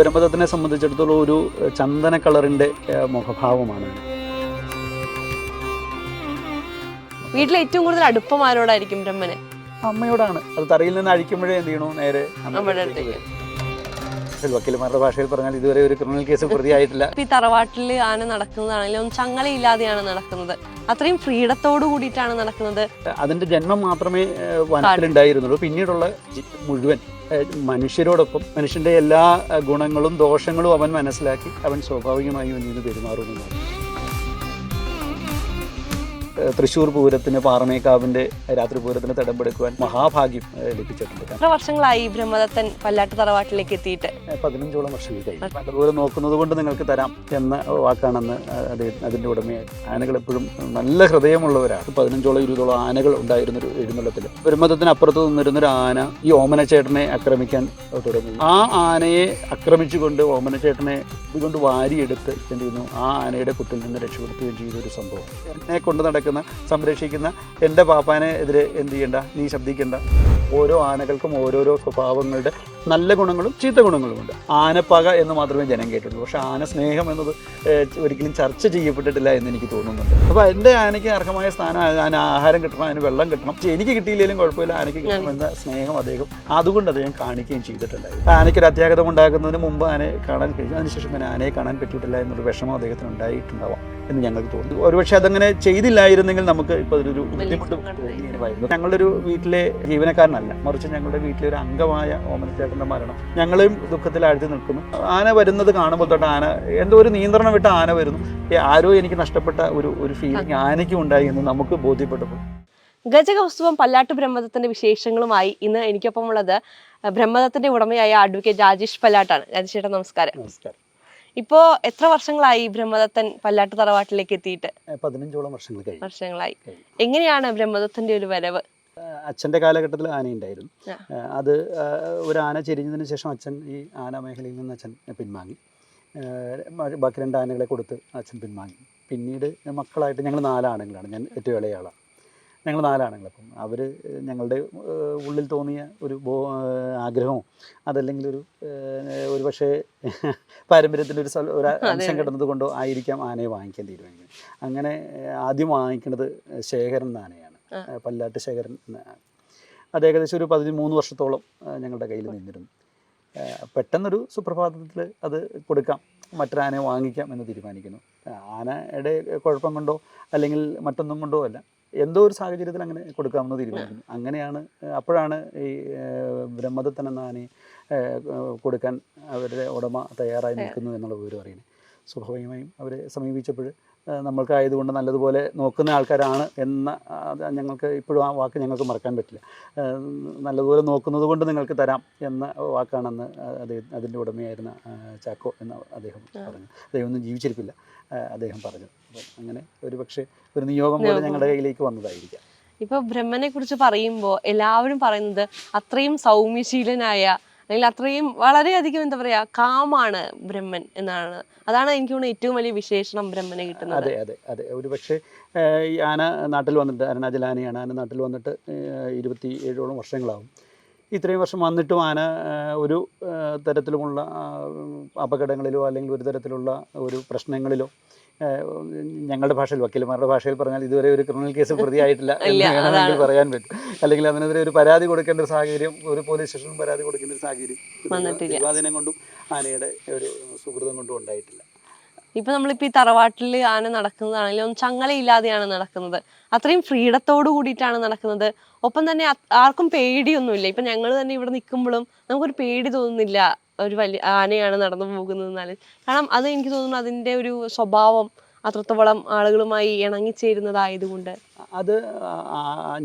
ബ്രഹ്മദത്തിനെ സംബന്ധിച്ചിടത്തോളം ഒരു ചന്ദന കളറിന്റെ ഏഹ്, മുഖഭാവമാണ്. വീട്ടിലെ ഏറ്റവും കൂടുതൽ അടുപ്പം ആരോടായിരിക്കും ബ്രഹ്മന്? അമ്മയോടാണ്. അത് തറയിൽ നിന്ന് അഴിക്കുമ്പോഴേ എന്ത് ചെയ്യണു? നേരെ അമ്മയുടെ അടുത്തേക്ക്. വരും. വക്കീലന്മാരുടെ ഭാഷയിൽ പറഞ്ഞാൽ ഇതുവരെ ഒരു ക്രിമിനൽ കേസ് പ്രതിയായിട്ടില്ല. ഈ തറവാട്ടിൽ ആന നടക്കുന്നതാണെങ്കിലും ചങ്ങലയില്ലാതെയാണ് നടക്കുന്നത്. അത്രയും ഫ്രീഡത്തോടു കൂടിയിട്ടാണ് നടക്കുന്നത്. അതിന്റെ ജന്മം മാത്രമേ വനത്തിലുണ്ടായിരുന്നുള്ളൂ. പിന്നീടുള്ള മുഴുവൻ മനുഷ്യരോടൊപ്പം മനുഷ്യന്റെ എല്ലാ ഗുണങ്ങളും ദോഷങ്ങളും അവൻ മനസ്സിലാക്കി അവൻ സ്വാഭാവികമായി ഒന്നിന് പെരുമാറുന്നു തൃശ്ശൂർ പൂരത്തിന് പാറമേക്കാവിന്റെ രാത്രി പൂരത്തിന് തടമ്പെടുക്കുവാൻ മഹാഭാഗ്യം ലഭിച്ചിട്ടുണ്ട്. എത്ര വർഷങ്ങളായി ബ്രഹ്മദത്തൻ പല്ലാട്ട് തറവാട്ടിലേക്ക് എത്തിയിട്ട്? പതിനഞ്ചോളം വർഷങ്ങൾ കഴിഞ്ഞു. അതുപോലെ നോക്കുന്നത് കൊണ്ട് നിങ്ങൾക്ക് തരാം എന്ന വാക്കാണെന്ന് അദ്ദേഹം അതിന്റെ ഉടമയായി. ആനകൾ എപ്പോഴും നല്ല ഹൃദയമുള്ളവരാണ്. പതിനഞ്ചോളം ഇരുപതോളം ആനകൾ ഉണ്ടായിരുന്ന ഒരു എഴുന്നള്ളത്തിൽ ബ്രഹ്മദത്തിന് അപ്പുറത്ത് നിന്നിരുന്നൊരു ആന ഈ ഓമനച്ചേട്ടനെ ആക്രമിക്കാൻ തുടങ്ങി. ആ ആനയെ ആക്രമിച്ചുകൊണ്ട് ഓമനച്ചേട്ടനെ ഇതുകൊണ്ട് വാരിയെടുത്ത് എന്ത് ചെയ്യുന്നു? ആ ആനയുടെ കുത്തിൽ നിന്ന് രക്ഷപ്പെടുത്തുകയും ചെയ്ത ഒരു സംഭവം. എന്നെ കൊണ്ട് നടക്കുന്ന സംരക്ഷിക്കുന്ന എന്റെ പാപ്പാനെ എതിരെ എന്ത് ചെയ്യണ്ട? നീ ശബ്ദിക്കേണ്ട. ഓരോ ആനകൾക്കും ഓരോരോ സ്വഭാവങ്ങളുടെ നല്ല ഗുണങ്ങളും ചീത്ത ഗുണങ്ങളുമുണ്ട്. ആനപ്പക എന്ന് മാത്രമേ ജനം കേട്ടുള്ളൂ പക്ഷേ ആന സ്നേഹം എന്നത് ഒരിക്കലും ചർച്ച ചെയ്യപ്പെട്ടിട്ടില്ല എന്ന് എനിക്ക് തോന്നുന്നുണ്ട്. അപ്പോൾ എന്റെ ആനയ്ക്ക് അർഹമായ സ്ഥാനം ആന ആഹാരം കിട്ടണം അതിന് വെള്ളം കിട്ടണം. പക്ഷേ എനിക്ക് കിട്ടിയില്ലെങ്കിലും കുഴപ്പമില്ല. ആനയ്ക്ക് കിട്ടണമെന്ന സ്നേഹം അദ്ദേഹം അതുകൊണ്ട് അദ്ദേഹം കാണിക്കുകയും ചെയ്തിട്ടുണ്ടായിരുന്നു ആനയ്ക്കൊരു അത്യാഗതം ഉണ്ടാകുന്നതിന് മുമ്പ് ആനയെ കാണാൻ കഴിഞ്ഞു അതിനുശേഷം പിന്നെ ആനയെ കാണാൻ പറ്റിയിട്ടില്ല എന്നൊരു വിഷമം അദ്ദേഹത്തിന് ഉണ്ടായിട്ടുണ്ടാവാം എന്ന് ഞങ്ങൾക്ക് തോന്നി ഒരുപക്ഷെ അതങ്ങനെ ചെയ്തില്ലായിരുന്നെങ്കിൽ നമുക്ക് ഇപ്പോൾ ഒരു ബുദ്ധിമുട്ട് ഞങ്ങളുടെ ഒരു വീട്ടിലെ ജീവനക്കാരനല്ല. മറിച്ച് ഞങ്ങളുടെ വീട്ടിലെ ഒരു അംഗമായ ഓമനച്ചേട്ടന്റെ മരണം. ഞങ്ങളെയും ദുഃഖത്തിൽ ആഴ്ത്തി നിൽക്കുന്നു. ആന വരുന്നത് കാണുമ്പോൾ തൊട്ട് ആന എന്തോ ഒരു നിയന്ത്രണം വിട്ട ആന വരുന്നു. ആരോ എനിക്ക് നഷ്ടപ്പെട്ട ഒരു ഒരു ഫീലിംഗ് ആനയ്ക്കും ഉണ്ടായി എന്ന് നമുക്ക് ബോധ്യപ്പെട്ടപ്പോൾ ഗജകൗസ്തുവം പല്ലാട്ട് ബ്രഹ്മദത്തിന്റെ വിശേഷങ്ങളുമായി ഇന്ന് എനിക്കൊപ്പം ഉള്ളത് ബ്രഹ്മദത്തിന്റെ ഉടമയായ അഡ്വക്കേറ്റ് രാജേഷ് പല്ലാട്ടാണ്. രാജേഷ് ചേട്ടാ നമസ്കാരം. നമസ്കാരം. ഇപ്പോ എത്ര വർഷങ്ങളായി ബ്രഹ്മദത്തൻ പല്ലാട്ട് തറവാട്ടിലേക്ക് എത്തിയിട്ട്? പതിനഞ്ചോളം വർഷങ്ങൾ വർഷങ്ങളായി. എങ്ങനെയാണ് ബ്രഹ്മദത്തിന്റെ ഒരു വരവ്? അച്ഛന്റെ കാലഘട്ടത്തിൽ ആനയുണ്ടായിരുന്നു. അത് ഒരു ആന ചെരിഞ്ഞതിന് ശേഷം അച്ഛൻ ഈ ആന മേഖലയിൽ നിന്ന് അച്ഛൻ പിൻവാങ്ങി. ബാക്കി രണ്ട് ആനകളെ കൊടുത്ത് അച്ഛൻ പിൻവാങ്ങി. പിന്നീട് മക്കളായിട്ട് ഞങ്ങൾ നാലാണുങ്ങളാണ്. ഞാൻ ഏറ്റവും ഇളയ ആളാണ്. ഞങ്ങൾ നാലാണുങ്ങൾ അപ്പം. അവർ ഞങ്ങളുടെ ഉള്ളിൽ തോന്നിയ ഒരു ബോ ആഗ്രഹമോ അതല്ലെങ്കിൽ ഒരു ഒരു പക്ഷേ പാരമ്പര്യത്തിന്റെ ഒരു ഒരു അംശം കിട്ടുന്നത് കൊണ്ടോ ആയിരിക്കാം ആനയെ വാങ്ങിക്കാൻ തീരുമാനിക്കുന്നത്. അങ്ങനെ ആദ്യം വാങ്ങിക്കുന്നത് ശേഖരൻ ആനയാണ് പല്ലാട്ട് ശേഖരൻ എന്ന അത് ഏകദേശം ഒരു പതിമൂന്ന് വർഷത്തോളം ഞങ്ങളുടെ കയ്യിൽ നിന്നിരുന്നു. പെട്ടെന്നൊരു സുപ്രഭാതത്തിൽ അത് കൊടുക്കാം മറ്റൊരാനയെ വാങ്ങിക്കാം എന്ന് തീരുമാനിക്കുന്നു. ആനയുടെ കുഴപ്പം കൊണ്ടോ അല്ലെങ്കിൽ മറ്റൊന്നും കൊണ്ടോ അല്ല എന്തോ ഒരു സാഹചര്യത്തിൽ അങ്ങനെ കൊടുക്കാമെന്ന് തീരുമാനിക്കുന്നു. അങ്ങനെയാണ് അപ്പോഴാണ് ഈ ബ്രഹ്മദത്തൻ എന്ന ആനയെ കൊടുക്കാൻ അവരുടെ ഉടമ തയ്യാറായി നിൽക്കുന്നു എന്നുള്ള വിവരം അറിയുന്നത്. സ്വാഭാവികമായും അവരെ സമീപിച്ചപ്പോൾ നമ്മൾക്കായതുകൊണ്ട് നല്ലതുപോലെ നോക്കുന്ന ആൾക്കാരാണ് എന്ന ഞങ്ങൾക്ക് ഇപ്പോഴും ആ വാക്ക് ഞങ്ങൾക്ക് മറക്കാൻ പറ്റില്ല. നല്ലതുപോലെ നോക്കുന്നത് കൊണ്ട് നിങ്ങൾക്ക് തരാം എന്ന വാക്കാണെന്ന് അദ്ദേഹം അതിന്റെ ഉടമയായിരുന്ന ചാക്കോ എന്ന് അദ്ദേഹം പറഞ്ഞു. അദ്ദേഹം ഒന്നും ജീവിച്ചിരിപ്പില്ല അദ്ദേഹം പറഞ്ഞു. അപ്പം അങ്ങനെ ഒരു പക്ഷേ ഒരു നിയോഗം പോലെ ഞങ്ങളുടെ കയ്യിലേക്ക് വന്നതായിരിക്കാം. ഇപ്പൊ ബ്രഹ്മനെ കുറിച്ച് പറയുമ്പോൾ എല്ലാവരും പറയുന്നത് അത്രയും സൗമ്യശീലനായ അല്ലെങ്കിൽ അത്രയും വളരെയധികം എന്താ പറയാ കാമാണ് ബ്രഹ്മൻ എന്നാണ്. അതാണ് എനിക്ക് തോന്നുന്നത് ഏറ്റവും വലിയ വിശേഷണം ബ്രഹ്മനെ കിട്ടുന്നത്. അതെ അതെ അതെ. ഒരു പക്ഷേ ഈ ആന നാട്ടിൽ വന്നിട്ട് അരുണാചൽ ആനയാണ്. ആന നാട്ടിൽ വന്നിട്ട് ഇരുപത്തി ഏഴോളം വർഷങ്ങളാവും. ഇത്രയും വർഷം വന്നിട്ടും ആന ഒരു തരത്തിലുമുള്ള അപകടങ്ങളിലോ അല്ലെങ്കിൽ ഒരു തരത്തിലുള്ള ഒരു പ്രശ്നങ്ങളിലോ ഞങ്ങളുടെ ഭാഷയിൽ വക്കീലന്മാരുടെ ഭാഷയിൽ പറഞ്ഞാൽ ഇതുവരെ ഒരു ക്രിമിനൽ കേസ് പ്രതിയായിട്ടില്ല എന്ന് വേണമെങ്കിൽ പറയാൻ പറ്റും. അല്ലെങ്കിൽ അതിനെതിരെ ഒരു പരാതി കൊടുക്കേണ്ട ഒരു സാഹചര്യം ഒരു പോലീസ് സ്റ്റേഷനിൽ പരാതി കൊടുക്കേണ്ട ഒരു സാഹചര്യം. തിരുവാതിനം കൊണ്ടും ആനയുടെ ഒരു സുഹൃതം കൊണ്ടും ഉണ്ടായിട്ടില്ല. ഇപ്പൊ നമ്മളിപ്പോ ഈ തറവാട്ടിൽ ആന നടക്കുന്നതാണെങ്കിലും ചങ്ങലയില്ലാതെയാണ് നടക്കുന്നത്. അത്രയും ഫ്രീഡത്തോട് കൂടിയിട്ടാണ് നടക്കുന്നത്. ഒപ്പം തന്നെ ആർക്കും പേടിയൊന്നുമില്ല. ഇപ്പൊ ഞങ്ങൾ തന്നെ ഇവിടെ നിൽക്കുമ്പോഴും നമുക്കൊരു പേടി തോന്നുന്നില്ല ഒരു വലിയ ആനയാണ് നടന്നു പോകുന്നത് എന്നാലും. കാരണം അത് എനിക്ക് തോന്നുന്നു അതിന്റെ ഒരു സ്വഭാവം അത്രത്തോളം ആളുകളുമായി ഇണങ്ങിച്ചേരുന്നതായതുകൊണ്ട്. അത്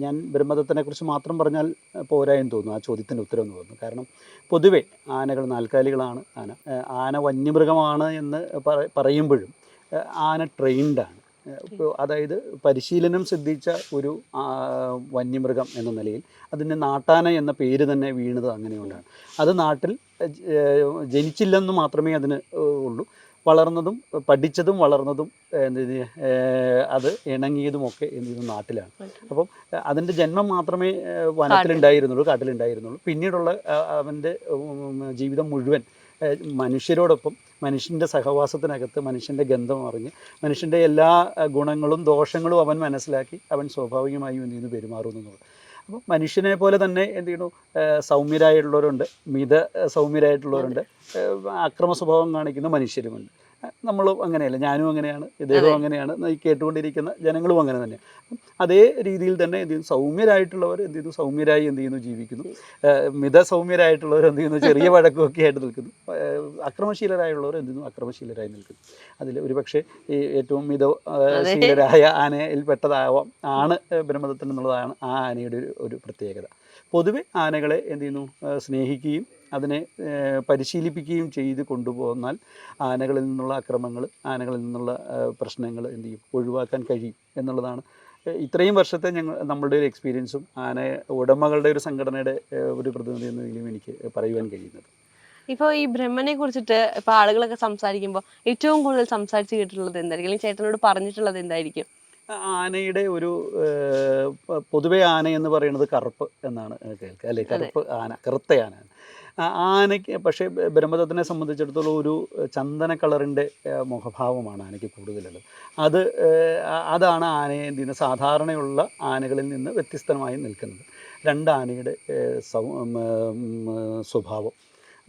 ഞാൻ ബ്രഹ്മദത്തിനെ കുറിച്ച് മാത്രം പറഞ്ഞാൽ പോരായെന്ന് തോന്നുന്നു. ആ ചോദ്യത്തിന്റെ ഉത്തരം എന്ന് തോന്നുന്നു. കാരണം പൊതുവെ ആനകൾ നാൽക്കാലികളാണ്. ആന ആന വന്യമൃഗമാണ് എന്ന് പറ- പറയുമ്പോഴും ആന ട്രെയിൻഡാണ് അതായത് പരിശീലനം സിദ്ധിച്ച ഒരു വന്യമൃഗം എന്ന നിലയിൽ അതിന് നാട്ടാന എന്ന പേര് തന്നെ വീണത് അങ്ങനെയുണ്ടാണ് അത് നാട്ടിൽ ജനിച്ചില്ലെന്ന് മാത്രമേ അതിന് ഉള്ളൂ. വളർന്നതും പഠിച്ചതും വളർന്നതും അത് ഇണങ്ങിയതുമൊക്കെ എന്ത് നാട്ടിലാണ്. അപ്പം അതിന്റെ ജന്മം മാത്രമേ വനത്തിലുണ്ടായിരുന്നുള്ളൂ കാട്ടിലുണ്ടായിരുന്നുള്ളൂ. പിന്നീടുള്ള അവന്റെ ജീവിതം മുഴുവൻ മനുഷ്യരോടൊപ്പം മനുഷ്യന്റെ സഹവാസത്തിനകത്ത് മനുഷ്യന്റെ ഗന്ധം അറിഞ്ഞ് മനുഷ്യന്റെ എല്ലാ ഗുണങ്ങളും ദോഷങ്ങളും അവൻ മനസ്സിലാക്കി അവൻ സ്വാഭാവികമായും എന്ത് ചെയ്യുന്നു പെരുമാറുന്നു എന്നുള്ളത് അപ്പോൾ മനുഷ്യനെ പോലെ തന്നെ എന്ത് ചെയ്യണു സൗമ്യരായിട്ടുള്ളവരുണ്ട്. മിത സൗമ്യരായിട്ടുള്ളവരുണ്ട്. അക്രമ സ്വഭാവം കാണിക്കുന്ന മനുഷ്യരുമുണ്ട്. നമ്മളും അങ്ങനെയല്ല ഞാനും അങ്ങനെയാണ് ഇദ്ദേഹവും അങ്ങനെയാണ് ഈ കേട്ടുകൊണ്ടിരിക്കുന്ന ജനങ്ങളും അങ്ങനെ തന്നെ. അതേ രീതിയിൽ തന്നെ എന്ത് ചെയ്യുന്നു സൗമ്യരായിട്ടുള്ളവർ എന്ത് ചെയ്യുന്നു സൗമ്യരായി എന്ത് ചെയ്യുന്നു ജീവിക്കുന്നു. മിത സൗമ്യരായിട്ടുള്ളവർ എന്ത് ചെയ്യുന്നു ചെറിയ വഴക്കുമൊക്കെ ആയിട്ട് നിൽക്കുന്നു. അക്രമശീലരായുള്ളവർ എന്ത് ചെയ്യുന്നു അക്രമശീലരായി നിൽക്കുന്നു. അതിൽ ഒരുപക്ഷെ ഈ ഏറ്റവും മിത. ശീലരായ ആനയിൽ പെട്ടതാവാം ആണ് ബ്രഹ്മദത്തൻ എന്നുള്ളതാണ് ആ ആനയുടെ ഒരു ഒരു പ്രത്യേകത. പൊതുവെ ആനകളെ എന്ത് ചെയ്യുന്നു സ്നേഹിക്കുകയും അതിനെ പരിശീലിപ്പിക്കുകയും ചെയ്ത് കൊണ്ടുപോന്നാൽ ആനകളിൽ നിന്നുള്ള അക്രമങ്ങൾ ആനകളിൽ നിന്നുള്ള പ്രശ്നങ്ങൾ എന്ത് ചെയ്യും? ഒഴിവാക്കാൻ കഴിയും എന്നുള്ളതാണ്. ഇത്രയും വർഷത്തെ ഞങ്ങൾ നമ്മളുടെ ഒരു എക്സ്പീരിയൻസും ആന ഉടമകളുടെ ഒരു സംഘടനയുടെ ഒരു പ്രതിനിധി എന്ന നിലയിലും എനിക്ക് പറയുവാൻ കഴിയുന്നത്. ഇപ്പോൾ ഈ ബ്രഹ്മനെ കുറിച്ചിട്ട് ഇപ്പൊ ആളുകളൊക്കെ സംസാരിക്കുമ്പോൾ ഏറ്റവും കൂടുതൽ സംസാരിച്ച് കേട്ടിട്ടുള്ളത് എന്തായിരിക്കും? അല്ലെങ്കിൽ ചേട്ടനോട് പറഞ്ഞിട്ടുള്ളത് എന്തായിരിക്കും? ആനയുടെ ഒരു പൊതുവേ ആന എന്ന് പറയുന്നത് കറുപ്പ് എന്നാണ് കേൾക്കുക അല്ലെ? കറുപ്പ് ആന കറുത്ത ആന. ആനയ്ക്ക് പക്ഷേ ബ്രഹ്മദത്തിനെ സംബന്ധിച്ചിടത്തോളം ഒരു ചന്ദന കളറിന്റെ മുഖഭാവമാണ് ആനയ്ക്ക് കൂടുതലുള്ളത്. അത് അതാണ് ആനയെ എന്ത് സാധാരണയുള്ള ആനകളിൽ നിന്ന് വ്യത്യസ്തമായി നിൽക്കുന്നത്. രണ്ട് ആനയുടെ സ്വഭാവം.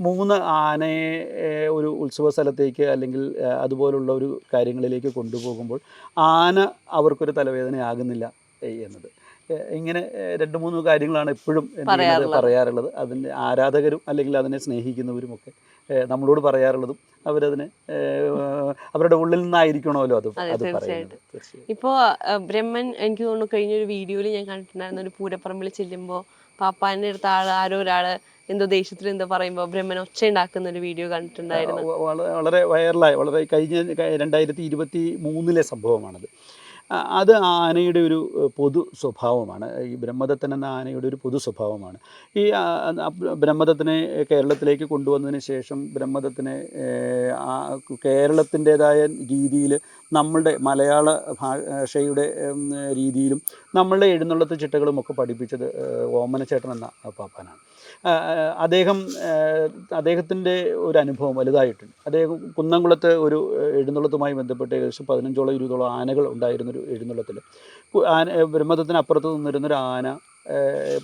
മൂന്ന് ആനയെ ഒരു ഉത്സവ സ്ഥലത്തേക്ക് അല്ലെങ്കിൽ അതുപോലുള്ള ഒരു കാര്യങ്ങളിലേക്ക് കൊണ്ടുപോകുമ്പോൾ ആന അവർക്കൊരു തലവേദനയാകുന്നില്ല എന്നത്. ഇങ്ങനെ രണ്ട് മൂന്ന് കാര്യങ്ങളാണ് എപ്പോഴും പറയാറുള്ളത്. അതിന്റെ ആരാധകരും അല്ലെങ്കിൽ അതിനെ സ്നേഹിക്കുന്നവരും ഒക്കെ നമ്മളോട് പറയാറുള്ളതും അവരതിന് അവരുടെ ഉള്ളിൽ നിന്നായിരിക്കണമല്ലോ അത് അത് പറയുന്നത്. ഇപ്പോൾ ബ്രഹ്മൻ എനിക്ക് തോന്നുന്നു കഴിഞ്ഞൊരു വീഡിയോയിൽ ഞാൻ കണ്ടിട്ടുണ്ടായിരുന്ന. ഒരു പൂരപ്പറമ്പിൽ ചെല്ലുമ്പോൾ പാപ്പാന്റെ അടുത്ത ആൾ ആരോ ഒരാൾ എന്തോ ദേഷ്യത്തിൽ എന്തോ പറയുമ്പോൾ ബ്രഹ്മൻ ഒച്ച ഉണ്ടാക്കുന്ന ഒരു വീഡിയോ കണ്ടിട്ടുണ്ടായിരുന്നു. വളരെ വൈറലായി വളരെ കഴിഞ്ഞ രണ്ടായിരത്തി ഇരുപത്തി മൂന്നിലെ സംഭവമാണത്. അത് ആനയുടെ ഒരു പൊതു സ്വഭാവമാണ്. ഈ ബ്രഹ്മദത്തൻ എന്ന ആനയുടെ ഒരു പൊതു സ്വഭാവമാണ്. ഈ ബ്രഹ്മദത്തിനെ കേരളത്തിലേക്ക് കൊണ്ടുവന്നതിന് ശേഷം ബ്രഹ്മദത്തിനെ കേരളത്തിന്റേതായ രീതിയിൽ നമ്മളുടെ മലയാള ഭാഷയുടെ രീതിയിലും നമ്മളുടെ എഴുന്നള്ളത്ത് ചിട്ടകളും ഒക്കെ പഠിപ്പിച്ചത് ഓമനച്ചേട്ടൻ എന്ന പാപ്പാനാണ്. അദ്ദേഹം അദ്ദേഹത്തിന്റെ ഒരു അനുഭവം വലുതായിട്ടുണ്ട്. അദ്ദേഹം കുന്നംകുളത്ത് ഒരു എഴുന്നള്ളത്തുമായി ബന്ധപ്പെട്ട് ഏകദേശം പതിനഞ്ചോളം ഇരുപതോളം ആനകൾ ഉണ്ടായിരുന്നൊരു എഴുന്നള്ളത്തിൽ ആന ബ്രഹ്മദത്തിന് അപ്പുറത്ത് നിന്നിരുന്നൊരു ആന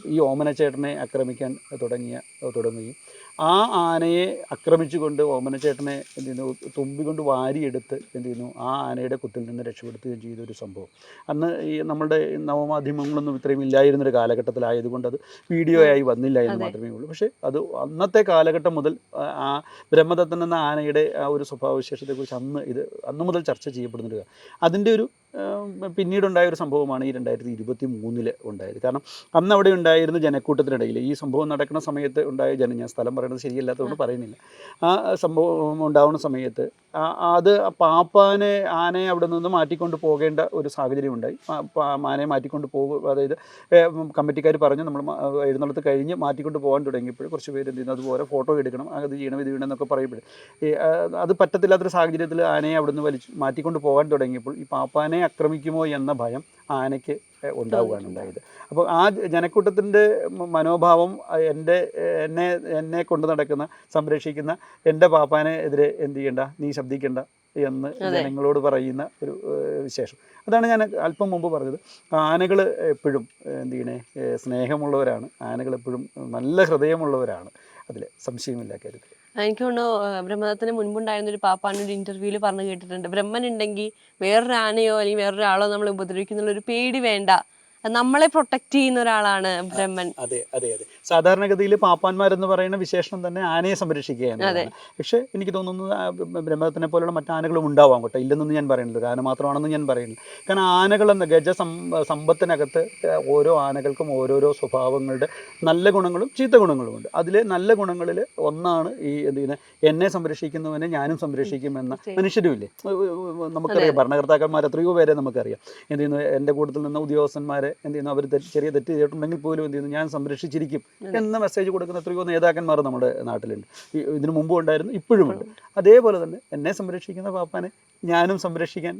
ഈ ഓമനച്ചേട്ടനെ ആക്രമിക്കാൻ തുടങ്ങിയ തുടങ്ങുകയും ആ ആനയെ ആക്രമിച്ചുകൊണ്ട് ഓമനച്ചേട്ടനെ എന്ത് ചെയ്യുന്നു? തുമ്പി കൊണ്ട് വാരിയെടുത്ത് എന്ത് ചെയ്യുന്നു? ആ ആനയുടെ കുത്തിൽ നിന്ന് രക്ഷപ്പെടുത്തുകയും ചെയ്ത ഒരു സംഭവം. അന്ന് ഈ നമ്മളുടെ നവമാധ്യമങ്ങളൊന്നും ഇത്രയും ഇല്ലായിരുന്നൊരു കാലഘട്ടത്തിലായതുകൊണ്ട് അത് വീഡിയോ ആയി വന്നില്ല എന്ന് മാത്രമേ ഉള്ളൂ. പക്ഷേ അത് അന്നത്തെ കാലഘട്ടം മുതൽ ആ- ബ്രഹ്മദത്തൻ എന്ന ആനയുടെ ആ ഒരു സ്വഭാവവിശേഷത്തെക്കുറിച്ച് അന്ന് ഇത് അന്ന് മുതൽ ചർച്ച ചെയ്യപ്പെടുന്നൊരു അതിന്റെ ഒരു പിന്നീടുണ്ടായ ഒരു സംഭവമാണ് ഈ രണ്ടായിരത്തി ഇരുപത്തി മൂന്നിൽ ഉണ്ടായത്. കാരണം അന്ന് അവിടെ ഉണ്ടായിരുന്ന ജനക്കൂട്ടത്തിനിടയിൽ ഈ സംഭവം നടക്കുന്ന സമയത്ത് ഉണ്ടായ ജനം ഞാൻ സ്ഥലം പറയുന്നത് ശരിയല്ലാത്തതുകൊണ്ട് പറയുന്നില്ല. ആ സംഭവം ഉണ്ടാവുന്ന സമയത്ത് അത് പാപ്പാനെ ആനയെ അവിടെ നിന്ന് മാറ്റിക്കൊണ്ട് പോകേണ്ട ഒരു സാഹചര്യം ഉണ്ടായി ആനയെ മാറ്റിക്കൊണ്ട് പോകും അതായത് കമ്മിറ്റിക്കാർ പറഞ്ഞു നമ്മൾ എഴുന്നള്ളത്ത് കഴിഞ്ഞ് മാറ്റിക്കൊണ്ട് പോകാൻ തുടങ്ങിയപ്പോൾ കുറച്ച് പേര് എന്ത് അതുപോലെ ഫോട്ടോ എടുക്കണം. അത് ചെയ്യണം ഇത് ചെയ്യണം എന്നൊക്കെ പറയുമ്പോൾ അത് പറ്റത്തില്ലാത്തൊരു സാഹചര്യത്തിൽ ആനയെ അവിടെ നിന്ന് വലിച്ച് മാറ്റിക്കൊണ്ട് പോകാൻ തുടങ്ങിയപ്പോൾ ഈ പാപ്പാനെ ആക്രമിക്കുമോ എന്ന ഭയം ആനയ്ക്ക് ഉണ്ടാവുകയാണ് ഉണ്ടായത്. അപ്പോൾ ആ ജനക്കൂട്ടത്തിന്റെ മനോഭാവം എന്റെ എന്നെ എന്നെ കൊണ്ട് നടക്കുന്ന സംരക്ഷിക്കുന്ന എന്റെ പാപ്പാനെ എതിരെ എന്ത് ചെയ്യണ്ട നീ ശബ്ദിക്കണ്ട എന്ന് ജനങ്ങളോട് പറയുന്ന ഒരു വിശേഷം. അതാണ് ഞാൻ അല്പം മുമ്പ് പറഞ്ഞത്. ആനകൾ എപ്പോഴും എന്ത് ചെയ്യണേ സ്നേഹമുള്ളവരാണ്. ആനകൾ എപ്പോഴും നല്ല ഹൃദയമുള്ളവരാണ്. അതിൽ സംശയമില്ല കാര്യത്തിൽ. എനിക്ക് തോന്നുന്നു ബ്രഹ്മദത്തിന് മുൻപുണ്ടായിരുന്ന ഒരു പാപ്പാൻ ഒരു ഇന്റർവ്യൂവിൽ പറഞ്ഞു കേട്ടിട്ടുണ്ട്. ബ്രഹ്മൻ ഉണ്ടെങ്കിൽ വേറൊരു ആനയോ അല്ലെങ്കിൽ വേറൊരാളോ നമ്മളെ ഉപദ്രവിക്കുന്നുള്ള ഒരു പേടി വേണ്ട. നമ്മളെ പ്രൊട്ടക്ട് ചെയ്യുന്ന ഒരാളാണ് ബ്രഹ്മൻ. അതെ അതെ അതെ. സാധാരണഗതിയിൽ പാപ്പാന്മാരെന്ന് പറയുന്ന വിശേഷണം തന്നെ ആനയെ സംരക്ഷിക്കുകയാണ് പക്ഷെ എനിക്ക് തോന്നുന്നത് ബ്രഹ്മത്തിനെ പോലുള്ള മറ്റാനകളും ഉണ്ടാവാം കേട്ടോ. ഇല്ലെന്നൊന്നും ഞാൻ പറയുന്നില്ല. ആന മാത്രമാണെന്ന് ഞാൻ പറയുന്നു. കാരണം ആനകളെന്ന ഗജ സമ്പത്തിനകത്ത് ഓരോ ആനകൾക്കും ഓരോരോ സ്വഭാവങ്ങളുടെ നല്ല ഗുണങ്ങളും ചീത്ത ഗുണങ്ങളും ഉണ്ട്. അതിൽ നല്ല ഗുണങ്ങളിൽ ഒന്നാണ് ഈ എന്തിനെ എന്നെ സംരക്ഷിക്കുന്നവനെ ഞാനും സംരക്ഷിക്കുമെന്ന മനുഷ്യരും മനുഷ്യരുമില്ലേ നമുക്കറിയാം. ഭരണകർത്താക്കന്മാർ എത്രയോ പേരെ നമുക്കറിയാം. എന്ത് ചെയ്യുന്നു എന്റെ കൂട്ടത്തിൽ നിന്ന് ഉദ്യോഗസ്ഥന്മാരെ എന്ത് ചെയ്യുന്നു? അവർ ചെറിയ തെറ്റ് ചെയ്തിട്ടുണ്ടെങ്കിൽ പോലും എന്ത് ചെയ്യുന്നു? ഞാൻ സംരക്ഷിച്ചിരിക്കും. എന്ന മെസ്സേജ് കൊടുക്കുന്ന എത്രയോ നേതാക്കന്മാർ നമ്മുടെ നാട്ടിലുണ്ട്. ഇതിനു മുമ്പും ഉണ്ടായിരുന്നു ഇപ്പോഴുമുണ്ട് അതേപോലെ തന്നെ എന്നെ സംരക്ഷിക്കുന്ന പാപ്പാനെ ഞാനും സംരക്ഷിക്കാൻ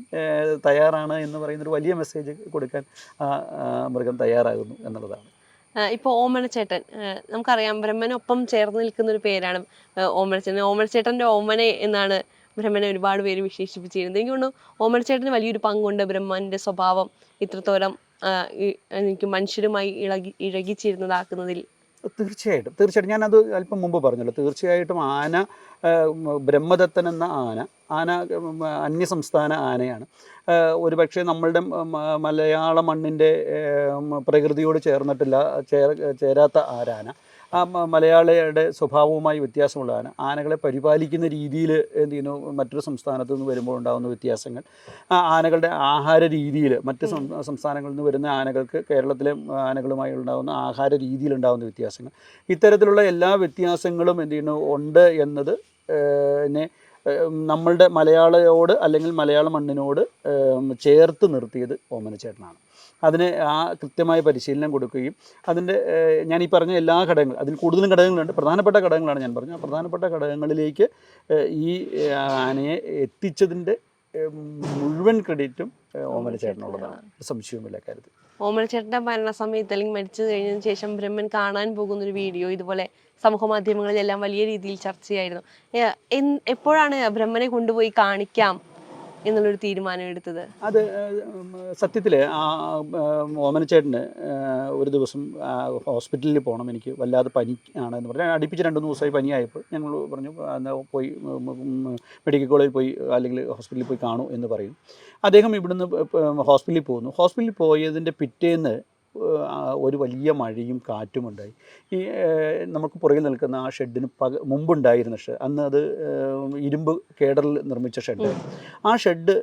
തയ്യാറാണ് എന്ന് പറയുന്ന ഒരു വലിയ മെസ്സേജ് കൊടുക്കാൻ ആ മൃഗം തയ്യാറാകുന്നു എന്നുള്ളതാണ്. ഇപ്പോൾ ഓമനച്ചേട്ടൻ നമുക്കറിയാം ബ്രഹ്മനൊപ്പം ചേർന്ന് നിൽക്കുന്ന ഒരു പേരാണ് ഓമനച്ചേട്ടൻ. ഓമനച്ചേട്ടന്റെ ഓമനെ എന്നാണ് ബ്രഹ്മനെ ഒരുപാട് പേര് വിശേഷിപ്പിച്ചിരുന്നത്. എനിക്ക് തോന്നുന്നു ഓമനച്ചേട്ടന് വലിയൊരു പങ്കുണ്ട് ബ്രഹ്മന്റെ സ്വഭാവം. ഇത്രത്തോളം എനിക്ക് മനുഷ്യരുമായി ഇളകി ഇഴകിച്ചേരുന്നതാക്കുന്നതിൽ. തീർച്ചയായിട്ടും തീർച്ചയായിട്ടും. ഞാനത് അല്പം മുമ്പ് പറഞ്ഞല്ലോ. തീർച്ചയായിട്ടും ആന ബ്രഹ്മദത്തൻ എന്ന ആന ആന അന്യസംസ്ഥാന ആനയാണ്. ഒരു ഒരുപക്ഷെ നമ്മളുടെ മലയാള മണ്ണിന്റെ പ്രകൃതിയോട് ചേർന്നിട്ടില്ല ചേർ ചേരാത്ത ആരാന ആ മലയാളിയുടെ സ്വഭാവവുമായി വ്യത്യാസമുള്ള ആന ആനകളെ പരിപാലിക്കുന്ന രീതിയിൽ എന്ത് ചെയ്യുന്നു? മറ്റൊരു സംസ്ഥാനത്ത് നിന്ന് വരുമ്പോൾ ഉണ്ടാകുന്ന വ്യത്യാസങ്ങൾ. ആ ആനകളുടെ ആഹാര രീതിയിൽ മറ്റ് സംസ്ഥാനങ്ങളിൽ നിന്ന് വരുന്ന ആനകൾക്ക് കേരളത്തിലെ ആനകളുമായി ഉണ്ടാകുന്ന ആഹാര രീതിയിൽ ഉണ്ടാകുന്ന വ്യത്യാസങ്ങൾ. ഇത്തരത്തിലുള്ള എല്ലാ വ്യത്യാസങ്ങളും എന്ത് ചെയ്യുന്നു? ഉണ്ട് എന്നത് എന്നെ നമ്മളുടെ മലയാളയോട് അല്ലെങ്കിൽ മലയാള മണ്ണിനോട് ചേർത്ത് നിർത്തിയത് ഓമനച്ചേട്ടനാണ്. അതിന് ആ കൃത്യമായ പരിശീലനം കൊടുക്കുകയും അതിന്റെ ഞാൻ ഈ പറഞ്ഞ എല്ലാ ഘടകങ്ങളും അതിൽ കൂടുതലും ഘടകങ്ങളുണ്ട്. പ്രധാനപ്പെട്ട ഘടകങ്ങളാണ് ഞാൻ പറഞ്ഞത്. ആ പ്രധാനപ്പെട്ട ഘടകങ്ങളിലേക്ക് ഈ ആനയെ എത്തിച്ചതിന്റെ മുഴുവൻ ക്രെഡിറ്റും ഏഹ് ഓമനച്ചേട്ടനുള്ളതാണ് സംശയവുമില്ല കാര്യത്തിൽ. ഓമനച്ചേട്ടന്റെ മരണസമയത്ത് അല്ലെങ്കിൽ മരിച്ചു കഴിഞ്ഞതിന് ശേഷം ബ്രഹ്മൻ കാണാൻ പോകുന്ന ഒരു വീഡിയോ ഇതുപോലെ സമൂഹ മാധ്യമങ്ങളിലെല്ലാം വലിയ രീതിയിൽ ചർച്ചയായിരുന്നു. എപ്പോഴാണ് ബ്രഹ്മനെ കൊണ്ടുപോയി കാണിക്കാം? എന്നുള്ളൊരു തീരുമാനം എടുത്തത്? അത് സത്യത്തിൽ ആ ഓമനച്ചേട്ടന് ഒരു ദിവസം ഹോസ്പിറ്റലിൽ പോകണം എനിക്ക് വല്ലാതെ പനി ആണ് എന്ന് പറഞ്ഞാൽ അടുപ്പിച്ച് രണ്ട് മൂന്ന് ദിവസമായി പനിയായപ്പോൾ ഞങ്ങൾ പറഞ്ഞു പോയി മെഡിക്കൽ കോളേജിൽ പോയി അല്ലെങ്കിൽ ഹോസ്പിറ്റലിൽ പോയി കാണൂ എന്ന് പറയും. അദ്ദേഹം ഇവിടുന്ന് ഹോസ്പിറ്റലിൽ പോകുന്നു. ഹോസ്പിറ്റലിൽ പോയതിന്റെ പിറ്റേന്ന് ഒരു വലിയ മഴയും കാറ്റും ഉണ്ടായി. ഈ നമുക്ക് പുറകിൽ നിൽക്കുന്ന ആ ഷെഡിന് പക മുമ്പുണ്ടായിരുന്ന ഷെഡ് അന്ന് അത് ഇരുമ്പ് കേഡറിൽ നിർമ്മിച്ച ഷെഡ്. ആ ഷെഡ്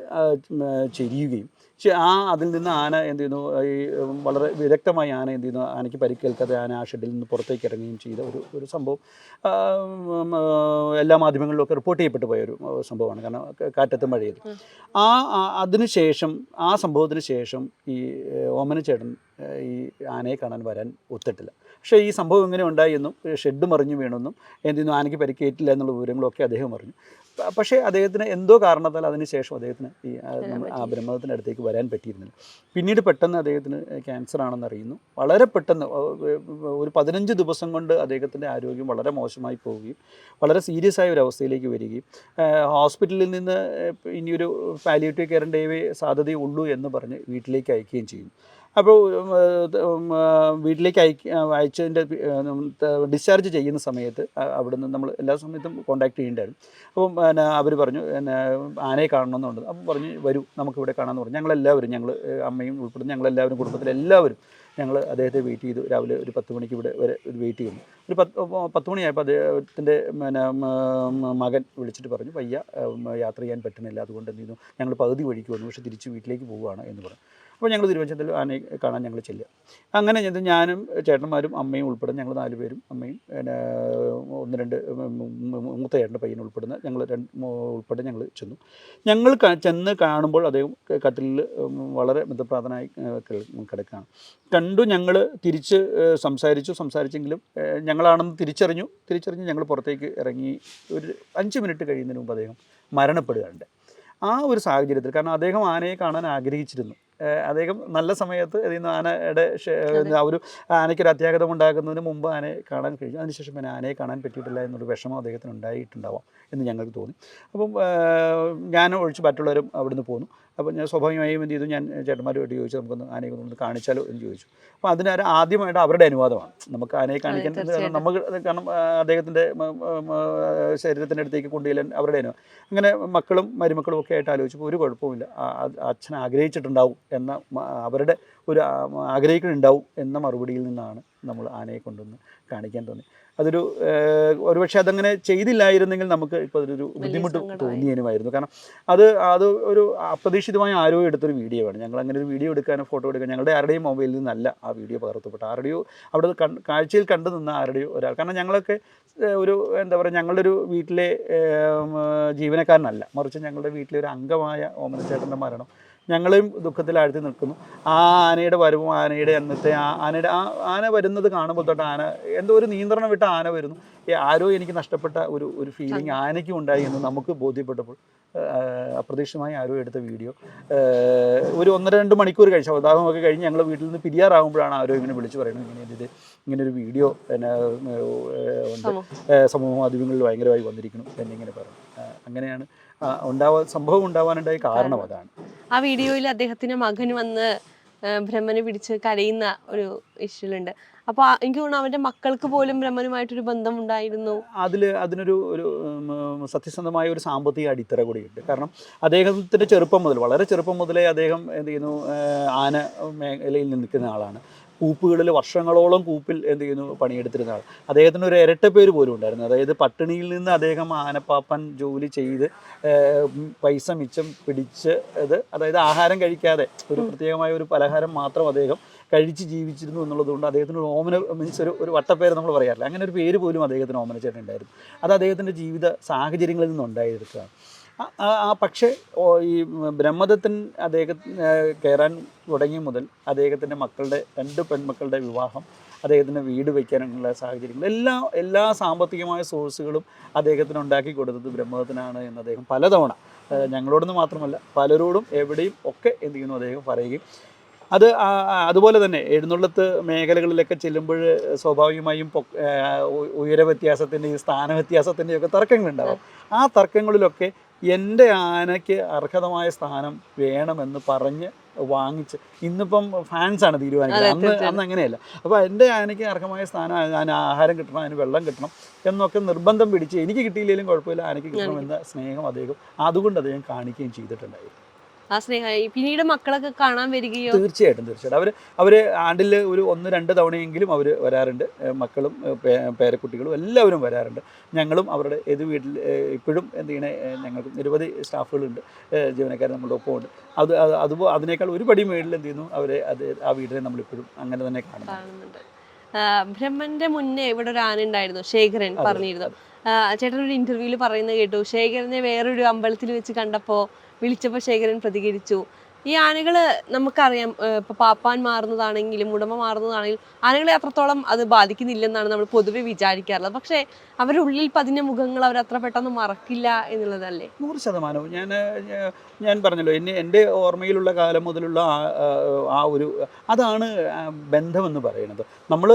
ചെരിയുകയും പക്ഷേ ആ അതിൽ നിന്ന് ആന എന്ത് ചെയ്യുന്നു? ഈ വളരെ വിദഗ്ധമായി ആന എന്ത് ചെയ്യുന്നു? ആനയ്ക്ക് പരിക്കേൽക്കാതെ ആന ആ ഷെഡിൽ നിന്ന് പുറത്തേക്ക് ഇറങ്ങുകയും ചെയ്ത ഒരു ഒരു സംഭവം. എല്ലാ മാധ്യമങ്ങളിലും ഒക്കെ റിപ്പോർട്ട് ചെയ്യപ്പെട്ടു പോയ ഒരു സംഭവമാണ്. കാരണം കാറ്റത്തും മഴയത് ആ അതിന് അതിനുശേഷം ആ സംഭവത്തിന് ശേഷം ഈ ഓമന ഓമനച്ചേട്ടൻ ഈ ആനയെ കാണാൻ വരാൻ ഒത്തിട്ടില്ല. പക്ഷേ ഈ സംഭവം ഇങ്ങനെ ഉണ്ടായി എന്നും ഷെഡ് മറിഞ്ഞു വീണെന്നും എന്ത് ചെയ്യുന്നു? ആനയ്ക്ക് പരിക്കേറ്റില്ല എന്നുള്ള വിവരങ്ങളൊക്കെ അദ്ദേഹം അറിഞ്ഞു. പക്ഷേ അദ്ദേഹത്തിന് എന്തോ കാരണത്താൽ അതിനുശേഷം അദ്ദേഹത്തിന് ഈ ആ, ബ്രഹ്മദത്തിന്റെ അടുത്തേക്ക് വരാൻ പറ്റിയിരുന്നില്ല. പിന്നീട് പെട്ടെന്ന് അദ്ദേഹത്തിന് ക്യാൻസർ ആണെന്ന് അറിയുന്നു. വളരെ പെട്ടെന്ന് ഒരു പതിനഞ്ച് ദിവസം കൊണ്ട് അദ്ദേഹത്തിന്റെ ആരോഗ്യം വളരെ മോശമായി പോവുകയും വളരെ സീരിയസ് ആയ ഒരു അവസ്ഥയിലേക്ക് വരികയും ഹോസ്പിറ്റലിൽ നിന്ന് ഇനിയൊരു പാലിയേറ്റീവ് കെയറിന്റെ സാധ്യതയുള്ളൂ എന്ന് പറഞ്ഞ് വീട്ടിലേക്ക് അയക്കുകയും ചെയ്യുന്നു. അപ്പോൾ വീട്ടിലേക്ക് അയക്ക അയച്ചതിന്റെ ഡിസ്ചാർജ് ചെയ്യുന്ന സമയത്ത് അവിടുന്ന് നമ്മൾ എല്ലാ സമയത്തും കോൺടാക്ട് ചെയ്യേണ്ടായിരുന്നു അപ്പം പിന്നെ അവർ പറഞ്ഞു പിന്നെ ആനയെ കാണണമെന്നുണ്ട്. അപ്പം പറഞ്ഞു വരൂ നമുക്കിവിടെ കാണാമെന്ന് പറഞ്ഞു. ഞങ്ങളെല്ലാവരും ഞങ്ങൾ അമ്മയും ഉൾപ്പെടുന്ന ഞങ്ങളെല്ലാവരും കുടുംബത്തിലെല്ലാവരും ഞങ്ങൾ അദ്ദേഹത്തെ വെയിറ്റ് ചെയ്തു. രാവിലെ ഒരു പത്ത് മണിക്ക് ഇവിടെ വരെ വെയിറ്റ് ചെയ്യുന്നു. ഒരു പത്ത് പത്ത് മണിയായപ്പോൾ അദ്ദേഹത്തിന്റെ പിന്നെ മകൻ വിളിച്ചിട്ട് പറഞ്ഞു വയ്യ യാത്ര ചെയ്യാൻ പറ്റുന്നില്ല അതുകൊണ്ട് എന്ത് ചെയ്യുന്നു ഞങ്ങൾ പകുതി വഴിക്ക് വന്നു പക്ഷേ തിരിച്ച് വീട്ടിലേക്ക് പോവുകയാണ് എന്ന് പറഞ്ഞു. അപ്പോൾ ഞങ്ങൾ തിരുവനന്തപുരത്തിൽ ആനയെ കാണാൻ ഞങ്ങൾ ചെല്ലുക. അങ്ങനെ ചെന്ന് ഞാനും ചേട്ടന്മാരും അമ്മയും ഉൾപ്പെടുന്ന ഞങ്ങൾ നാല് പേരും അമ്മയും പിന്നെ ഒന്ന് രണ്ട് മൂത്ത ചേട്ടന്റെ പയ്യൻ ഉൾപ്പെടുന്ന ഞങ്ങൾ രണ്ട് ഉൾപ്പെടെ ഞങ്ങൾ ചെന്നു. ഞങ്ങൾ ചെന്ന് കാണുമ്പോൾ അദ്ദേഹം കട്ടിലിൽ വളരെ മിതപ്രാതനായി കിടക്കുകയാണ്. കണ്ടു ഞങ്ങൾ തിരിച്ച് സംസാരിച്ചു സംസാരിച്ചെങ്കിലും ഏഹ്, ഞങ്ങളാണെന്ന് തിരിച്ചറിഞ്ഞു. തിരിച്ചറിഞ്ഞ് ഞങ്ങൾ പുറത്തേക്ക് ഇറങ്ങി ഒരു അഞ്ച് മിനിറ്റ് കഴിയുന്നതിന് മുമ്പ് അദ്ദേഹം മരണപ്പെടുകയുണ്ട് ആ ഒരു സാഹചര്യത്തിൽ കാരണം അദ്ദേഹം ആനയെ കാണാൻ ആഗ്രഹിച്ചിരുന്നു. അദ്ദേഹം നല്ല സമയത്ത് നിന്ന് ആനയുടെ ആ ഒരു ആനയ്ക്ക് ഒരു അത്യാഗതം ഉണ്ടാകുന്നതിന് മുമ്പ് ആനയെ കാണാൻ കഴിഞ്ഞു. അതിനുശേഷം പിന്നെ ആനയെ കാണാൻ പറ്റിയിട്ടില്ല എന്നൊരു വിഷമം അദ്ദേഹത്തിന് ഉണ്ടായിട്ടുണ്ടാവാം എന്ന് ഞങ്ങൾക്ക് തോന്നി. അപ്പം ഞാൻ ഒഴിച്ച് മറ്റുള്ളവരും അവിടുന്ന് പോന്നു. അപ്പോൾ ഞാൻ സ്വാഭാവികമായും എന്ത് ചെയ്തു? ഞാൻ ചേട്ടന്മാരുമായിട്ട് ചോദിച്ചു നമുക്കൊന്ന് ആനയെ ഒന്ന് കാണിച്ചാലോ? എന്ന് ചോദിച്ചു. അപ്പോൾ അതിനൊരു ആദ്യമായിട്ട് അവരുടെ അനുവാദമാണ്. നമുക്ക് ആനയെ കാണിക്കാൻ കാരണം നമുക്ക് കാരണം അദ്ദേഹത്തിന്റെ ശരീരത്തിന്റെ അടുത്തേക്ക് കൊണ്ടുചെല്ലാൻ അവരുടെ അനുവാദം. അങ്ങനെ മക്കളും മരുമക്കളും ഒക്കെ ആയിട്ട് ആലോചിച്ചപ്പോൾ ഒരു കുഴപ്പമില്ല അച്ഛൻ ആഗ്രഹിച്ചിട്ടുണ്ടാവും. എന്ന അവരുടെ ഒരു ആഗ്രഹിക്കുന്നുണ്ടാവും എന്ന മറുപടിയിൽ നിന്നാണ് നമ്മൾ ആനയെ കൊണ്ടുവന്ന് കാണിക്കാൻ തോന്നി അതൊരു ഒരുപക്ഷെ അതങ്ങനെ ചെയ്തില്ലായിരുന്നെങ്കിൽ നമുക്ക് ഇപ്പോൾ അതൊരു ബുദ്ധിമുട്ട് തോന്നിയതിനുമായിരുന്നു കാരണം അത് അത് ഒരു അപ്രതീക്ഷിതമായ ആരോ എടുത്തൊരു വീഡിയോ ആണ് ഞങ്ങൾ അങ്ങനെ ഒരു വീഡിയോ എടുക്കാനോ ഫോട്ടോ എടുക്കാൻ ഞങ്ങളുടെ ആരുടെയും മൊബൈലിൽ നിന്നല്ല ആ വീഡിയോ പകർത്തപ്പെട്ട ആരുടെയോ അവിടെ കാഴ്ചയിൽ കണ്ടു നിന്ന ആരുടെയോ ഒരാൾ. കാരണം ഞങ്ങളൊക്കെ ഒരു എന്താ പറയുക ഞങ്ങളുടെ ഒരു വീട്ടിലെ ജീവനക്കാരനല്ല. മറിച്ച് ഞങ്ങളുടെ വീട്ടിലെ ഒരു അംഗമായ ഓമനച്ചേട്ടന്റെ മരണം ഞങ്ങളെയും ദുഃഖത്തിൽ ആഴ്ത്തി നിൽക്കുന്നു. ആ ആനയുടെ വരവും ആനയുടെ അന്നത്തെ ആ ആനയുടെ ആ ആന വരുന്നത് കാണുമ്പോൾ തൊട്ട് ആന എന്തോ ഒരു നിയന്ത്രണം വിട്ട ആന വരുന്നു. ആരോ എനിക്ക് നഷ്ടപ്പെട്ട ഒരു ഒരു ഫീലിംഗ് ആനയ്ക്കും ഉണ്ടായി എന്ന് നമുക്ക് ബോധ്യപ്പെട്ടപ്പോൾ അപ്രതീക്ഷിതമായി ആരോ എടുത്ത വീഡിയോ. ഒരു ഒന്നര രണ്ട് മണിക്കൂർ കഴിച്ചു അവതാരമൊക്കെ കഴിഞ്ഞ് ഞങ്ങൾ വീട്ടിൽ നിന്ന് പിരിയാറാകുമ്പോഴാണ് ആരോ ഇങ്ങനെ വിളിച്ചു പറയുന്നത്. ഇങ്ങനെ ഇത് ഇങ്ങനെ ഒരു വീഡിയോ പിന്നെ ഏഹ്, ഉണ്ട്. സമൂഹം. മാധ്യമങ്ങളിൽ ഭയങ്കരമായി വന്നിരിക്കുന്നു എന്നിങ്ങനെ പറഞ്ഞു അങ്ങനെയാണ്. ഉണ്ടാവാ സംഭവം ഉണ്ടാവാനുണ്ടായ കാരണം അതാണ്. ആ വീഡിയോയിൽ അദ്ദേഹത്തിന്റെ മകൻ വന്ന് ഭ്രമനെ ബ്രഹ്മനെ പിടിച്ച് കരയുന്ന ഒരു ഇഷ്യൂലുണ്ട്. അപ്പൊ ആ- എനിക്ക് തോന്നുന്നു അവന്റെ മക്കൾക്ക് പോലും ബ്രഹ്മനുമായിട്ടൊരു ബന്ധം ഉണ്ടായിരുന്നു അതിൽ അതിനൊരു ഒരു സത്യസന്ധമായ ഒരു സാമ്പത്തിക അടിത്തറ കൂടിയുണ്ട്. കാരണം അദ്ദേഹത്തിന്റെ ചെറുപ്പം മുതൽ വളരെ ചെറുപ്പം മുതലേ അദ്ദേഹം എന്ത് ചെയ്യുന്നു ആന മേഖലയിൽ നിൽക്കുന്ന ആളാണ്. കൂപ്പുകളിൽ വർഷങ്ങളോളം കൂപ്പിൽ എന്ത് ചെയ്യുന്നു പണിയെടുത്തിരുന്ന ആൾ. അദ്ദേഹത്തിന് ഒരു ഇരട്ട പേര് പോലും ഉണ്ടായിരുന്നു. അതായത് പട്ടിണിയിൽ നിന്ന് അദ്ദേഹം ആനപ്പാപ്പൻ ജോലി ചെയ്ത് പൈസ മിച്ചം പിടിച്ച് അത് അതായത് ആഹാരം കഴിക്കാതെ ഒരു പ്രത്യേകമായ ഒരു പലഹാരം മാത്രം അദ്ദേഹം കഴിച്ച് ജീവിച്ചിരുന്നു എന്നുള്ളതുകൊണ്ട് അദ്ദേഹത്തിന് ഒരു ഓമന മീൻസ് ഒരു ഒരു വട്ടപ്പേര് നമ്മൾ പറയാറില്ല. അങ്ങനെ ഒരു പേര് പോലും അദ്ദേഹത്തിന് ഓമനച്ചേട്ടൻ ഉണ്ടായിരുന്നു. അത് അദ്ദേഹത്തിന്റെ ജീവിത സാഹചര്യങ്ങളിൽ നിന്നുണ്ടായെടുക്കുകയാണ് ആ- പക്ഷേ ഈ ബ്രഹ്മദത്തൻ അദ്ദേഹത്തിന് കയറാൻ തുടങ്ങിയ മുതൽ അദ്ദേഹത്തിന്റെ മക്കളുടെ രണ്ട് പെൺമക്കളുടെ വിവാഹം അദ്ദേഹത്തിന് വീട് വയ്ക്കാനുള്ള സാഹചര്യങ്ങൾ എല്ലാ എല്ലാ സാമ്പത്തികമായ സോഴ്സുകളും അദ്ദേഹത്തിന് ഉണ്ടാക്കി കൊടുത്തത് ബ്രഹ്മദത്തനാണ് എന്ന് അദ്ദേഹം പലതവണ ഞങ്ങളോടൊന്നും മാത്രമല്ല പലരോടും എവിടെയും ഒക്കെ എന്ത് ചെയ്യുന്നു അദ്ദേഹം പറയുകയും അത് അതുപോലെ തന്നെ എഴുന്നള്ളത്ത് മേഖലകളിലൊക്കെ ചെല്ലുമ്പോൾ സ്വാഭാവികമായും ഉയര വ്യത്യാസത്തിന്റെയും സ്ഥാന വ്യത്യാസത്തിന്റെയും ഒക്കെ തർക്കങ്ങളുണ്ടാവും. ആ തർക്കങ്ങളിലൊക്കെ എന്റെ ആനയ്ക്ക് അർഹതമായ സ്ഥാനം വേണമെന്ന് പറഞ്ഞ് വാങ്ങിച്ച് ഇന്നിപ്പം ഫാൻസാണ് തീരുമാനിക്കുന്നത്. അന്ന് അന്ന് അങ്ങനെയല്ല. അപ്പോൾ എന്റെ ആനയ്ക്ക് അർഹമായ സ്ഥാനം അതിന് ആഹാരം കിട്ടണം അതിന് വെള്ളം കിട്ടണം എന്നൊക്കെ നിർബന്ധം പിടിച്ച് എനിക്ക് കിട്ടിയില്ലെങ്കിലും കുഴപ്പമില്ല ആനയ്ക്ക് കിട്ടണം എന്ന സ്നേഹം അദ്ദേഹം അതുകൊണ്ട് അദ്ദേഹം കാണിക്കുകയും ചെയ്തിട്ടുണ്ടായിരുന്നു. ആ സ്നേഹം പിന്നീട് മക്കളൊക്കെ കാണാൻ വരികയോ? തീർച്ചയായിട്ടും തീർച്ചയായിട്ടും. അവർ അവർ ആണ്ടിൽ ഒരു ഒന്ന് രണ്ട് തവണയെങ്കിലും അവർ വരാറുണ്ട്. മക്കളും പേരക്കുട്ടികളും എല്ലാവരും വരാറുണ്ട്. ഞങ്ങളും അവരുടെ ഏത് വീട്ടിൽ ഇപ്പോഴും എന്ത് ചെയ്യണേ ഞങ്ങൾക്ക് നിരവധി സ്റ്റാഫുകളുണ്ട്. ജീവനക്കാരെ ജീവനക്കാർ നമ്മുടെ ഒപ്പം ഉണ്ട് അത് അത് അതിനേക്കാൾ ഒരു പടി മേളിൽ എന്ത് ചെയ്യുന്നു? അവരെ അത് ആ നമ്മൾ നമ്മളിപ്പോഴും അങ്ങനെ തന്നെ കാണുന്നു കാണുന്നുണ്ട്. ബ്രഹ്മന്റെ മുന്നേ ഇവിടെ ഒരു ആന ഉണ്ടായിരുന്നു ശേഖരൻ പറഞ്ഞിരുന്നു. ചേട്ടൻ ഒരു ഇന്റർവ്യൂവിൽ പറയുന്നത് കേട്ടു ശേഖരനെ വേറൊരു അമ്പലത്തിൽ വെച്ച് കണ്ടപ്പോ വിളിച്ചപ്പോൾ ശേഖരൻ പ്രതികരിച്ചു. ഈ ആനകൾ നമുക്കറിയാം ഇപ്പൊ പാപ്പാൻ മാറുന്നതാണെങ്കിലും ഉടമ മാറുന്നതാണെങ്കിലും ആനകളെ അത്രത്തോളം അത് ബാധിക്കുന്നില്ലെന്നാണ് നമ്മൾ പൊതുവെ വിചാരിക്കാറുള്ളത്. പക്ഷേ അവരുടെ ഉള്ളിൽ പതിഞ്ഞ മുഖങ്ങൾ അവർ അത്ര പെട്ടെന്ന് മറക്കില്ല എന്നുള്ളതല്ലേ? നൂറ് ശതമാനവും. ഞാൻ ഞാൻ പറഞ്ഞല്ലോ എന്നെ എന്റെ ഓർമ്മയിലുള്ള കാലം മുതലുള്ള ആ ഒരു അതാണ് ബന്ധമെന്ന് പറയുന്നത്. നമ്മൾ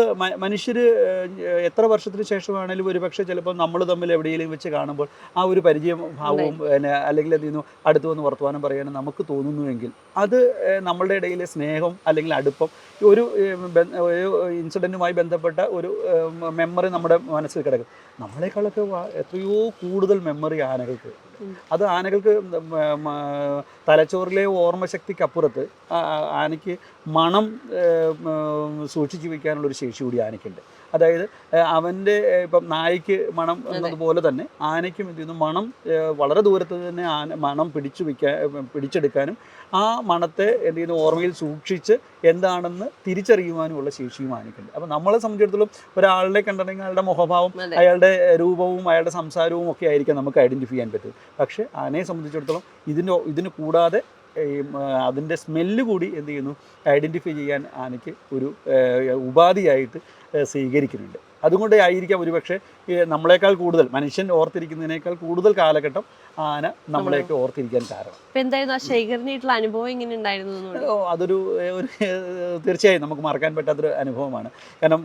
മനുഷ്യർ എത്ര വർഷത്തിന് ശേഷമാണെങ്കിലും ഒരു പക്ഷേ ചിലപ്പോൾ നമ്മൾ തമ്മിൽ എവിടെയെങ്കിലും വെച്ച് കാണുമ്പോൾ ആ ഒരു പരിചയം ഭാവവും പിന്നെ അല്ലെങ്കിൽ അതിൽ ചെയ്യുന്നു അടുത്ത് വന്ന് വർത്തമാനം പറയാനും നമുക്ക് തോന്നുന്നുവെങ്കിൽ. അത് നമ്മളുടെ ഇടയിലെ സ്നേഹം അല്ലെങ്കിൽ അടുപ്പം ഒരു ഇൻസിഡന്റുമായി ബന്ധപ്പെട്ട ഒരു മെമ്മറി നമ്മുടെ മനസ്സിൽ കിടക്കും. നമ്മളെക്കാളൊക്കെ എത്രയോ കൂടുതൽ മെമ്മറി ആനകൾക്ക്. അത് ആനകൾക്ക് തലച്ചോറിലെ ഓർമ്മശക്തിക്കപ്പുറത്ത് ആനയ്ക്ക് മണം സൂക്ഷിച്ചു വയ്ക്കാനുള്ളൊരു ശേഷി കൂടി ആനയ്ക്കുണ്ട്. അതായത് അവന്റെ ഇപ്പം നായ്ക്ക് മണം എന്നതുപോലെ തന്നെ ആനയ്ക്കും എന്ത് ചെയ്യുന്നു മണം വളരെ ദൂരത്ത് തന്നെ ആന മണം പിടിച്ചു വയ്ക്കാൻ പിടിച്ചെടുക്കാനും ആ മണത്തെ എന്ത് ചെയ്യുന്നു ഓർമ്മയിൽ സൂക്ഷിച്ച് എന്താണെന്ന് തിരിച്ചറിയുവാനുമുള്ള ശേഷിയും ആനയ്ക്കുണ്ട്. അപ്പം നമ്മളെ സംബന്ധിച്ചിടത്തോളം ഒരാളുടെ കണ്ടിട്ടുണ്ടെങ്കിൽ അയാളുടെ മുഖഭാവം അയാളുടെ രൂപവും അയാളുടെ സംസാരവും ഒക്കെ ആയിരിക്കും നമുക്ക് ഐഡന്റിഫൈ ചെയ്യാൻ പറ്റും പക്ഷേ ആനയെ സംബന്ധിച്ചിടത്തോളം ഇതിന് ഇതിന് കൂടാതെ അതിന്റെ സ്മെല്ല് കൂടി എന്ത് ചെയ്യുന്നു ഐഡന്റിഫൈ ചെയ്യാൻ ആനയ്ക്ക് ഒരു ഉപാധിയായിട്ട് സ്വീകരിക്കുന്നുണ്ട്. അതുകൊണ്ട് ആയിരിക്കാം ഒരുപക്ഷെ നമ്മളെക്കാൾ കൂടുതൽ മനുഷ്യൻ ഓർത്തിരിക്കുന്നതിനേക്കാൾ കൂടുതൽ കാലഘട്ടം ആന നമ്മളെയൊക്കെ ഓർത്തിരിക്കാൻ കാരണം. എന്തായിരുന്നു ആ ശേഖരനായിട്ടുള്ള അനുഭവം എങ്ങനെ ഉണ്ടായിരുന്നു അതൊരു ഒരു തീർച്ചയായും നമുക്ക് മറക്കാൻ പറ്റാത്തൊരു അനുഭവമാണ്. കാരണം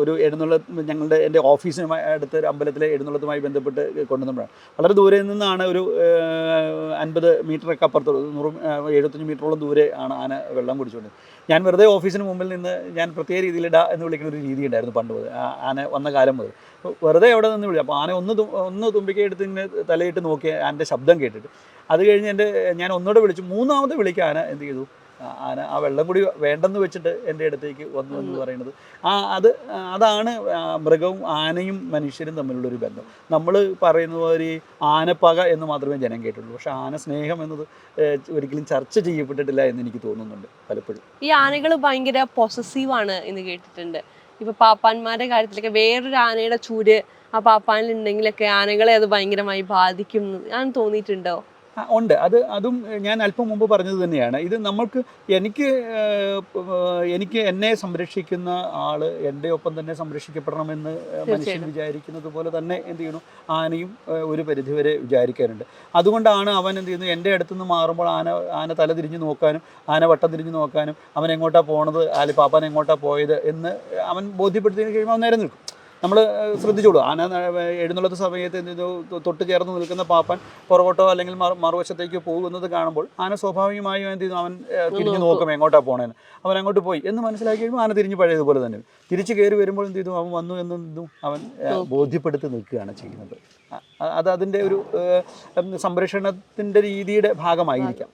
ഒരു എഴുന്നള്ള ഞങ്ങളുടെ എന്റെ ഓഫീസിനുമായി അടുത്ത ഒരു അമ്പലത്തിലെ എഴുന്നള്ളത്തുമായി ബന്ധപ്പെട്ട് കൊണ്ടുവന്നപ്പോഴാണ്. വളരെ ദൂരെ നിന്നാണ് ഒരു അൻപത് മീറ്ററൊക്കെ അപ്പുറത്ത് നൂറ് എഴുപത്തഞ്ച് മീറ്ററോളം ദൂരെ ആണ് ആന വെള്ളം കുടിച്ചുകൊണ്ട് ഞാൻ വെറുതെ ഓഫീസിന് മുമ്പിൽ നിന്ന് ഞാൻ പ്രത്യേക രീതിയിൽ ഡാ എന്ന് വിളിക്കുന്ന ഒരു രീതി ഉണ്ടായിരുന്നു പണ്ട് മുതൽ ആന വന്ന കാലം മുതൽ. വെറുതെ അവിടെ നിന്ന് വിളിച്ചു അപ്പോൾ ആന ഒന്ന് ഒന്ന് തുമ്പിക്ക എടുത്ത് ഇങ്ങനെ തലയിട്ട് നോക്കി ആന്റെ ശബ്ദം കേട്ടിട്ട്. അത് കഴിഞ്ഞ് എന്റെ ഞാൻ ഒന്നുകൂടെ വിളിച്ചു മൂന്നാമത് വിളിക്കാൻ എന്ത് ചെയ്തു? ആന ആ വെള്ളം കൂടി വേണ്ടെന്ന് വെച്ചിട്ട് എന്റെ അടുത്തേക്ക് വന്നു എന്ന് പറയുന്നത്. ആ അത് അതാണ് മൃഗവും ആനയും മനുഷ്യരും തമ്മിലുള്ളൊരു ബന്ധം. നമ്മൾ പറയുന്ന പോലെ ആനപ്പക എന്ന് മാത്രമേ ജനം കേട്ടുള്ളൂ പക്ഷെ ആന സ്നേഹം എന്നത് ഒരിക്കലും ചർച്ച ചെയ്യപ്പെട്ടിട്ടില്ല എന്ന് എനിക്ക് തോന്നുന്നുണ്ട് പലപ്പോഴും. ഈ ആനകൾ ഭയങ്കര പൊസസീവ് ആണ് എന്ന് കേട്ടിട്ടുണ്ട്. ഇപ്പൊ പാപ്പാന്മാരുടെ കാര്യത്തിലൊക്കെ വേറൊരു ആനയുടെ ചൂര് ആ പാപ്പാനിൽ ഉണ്ടെങ്കിലൊക്കെ ആനകളെ അത് ഭയങ്കരമായി ബാധിക്കും ഞാൻ തോന്നിയിട്ടുണ്ടോ? ഉണ്ട്. അത് അതും ഞാൻ അല്പം മുമ്പ് പറഞ്ഞത് തന്നെയാണ്. ഇത് നമ്മൾക്ക് എനിക്ക് എനിക്ക് എന്നെ സംരക്ഷിക്കുന്ന ആൾ എന്റെ ഒപ്പം തന്നെ സംരക്ഷിക്കപ്പെടണമെന്ന് മനുഷ്യൻ. വിചാരിക്കുന്നത് പോലെ തന്നെ എന്ത് ചെയ്യുന്നു ആനയും ഒരു പരിധിവരെ വിചാരിക്കാറുണ്ട്. അതുകൊണ്ടാണ് അവൻ എന്ത് ചെയ്യുന്നത്? എന്റെ അടുത്തുനിന്ന് മാറുമ്പോൾ ആന ആന തല തിരിഞ്ഞ് നോക്കാനും ആന വട്ടം തിരിഞ്ഞ് നോക്കാനും അവൻ എങ്ങോട്ടാണ് പോണത്? ആലി പാപ്പാൻ എങ്ങോട്ടാണ് പോയത് എന്ന് അവൻ ബോധ്യപ്പെടുത്തിയതിന് കഴിയുമ്പോൾ അവൻ നേരെ നിൽക്കും. നമ്മൾ ശ്രദ്ധിച്ചോളൂ ആന എഴുന്നള്ളത്ത സമയത്ത് എന്ത് തൊട്ട് ചേർന്ന് നിൽക്കുന്ന പാപ്പൻ പുറകോട്ടോ അല്ലെങ്കിൽ മറു മറുവശത്തേക്ക് പോകുന്നത് കാണുമ്പോൾ ആന സ്വാഭാവികമായും എന്ത് ചെയ്യുന്നു അവൻ തിരിഞ്ഞു നോക്കും. എങ്ങോട്ടാണ് എങ്ങോട്ടാ പോണേന്ന്. അവൻ അങ്ങോട്ട് പോയി. എന്ന് മനസ്സിലാക്കി കഴിയുമ്പോൾ ആന തിരിഞ്ഞ് പഴയതുപോലെ തന്നെ. തിരിച്ച് കയറി വരുമ്പോൾ എന്ത് ചെയ്തു? അവൻ വന്നു എന്നും അവൻ ബോധ്യപ്പെടുത്തി നിൽക്കുകയാണ് ചെയ്യുന്നത്. അത് അതിന്റെ ഒരു സംരക്ഷണത്തിന്റെ രീതിയുടെ ഭാഗമായിരിക്കാം.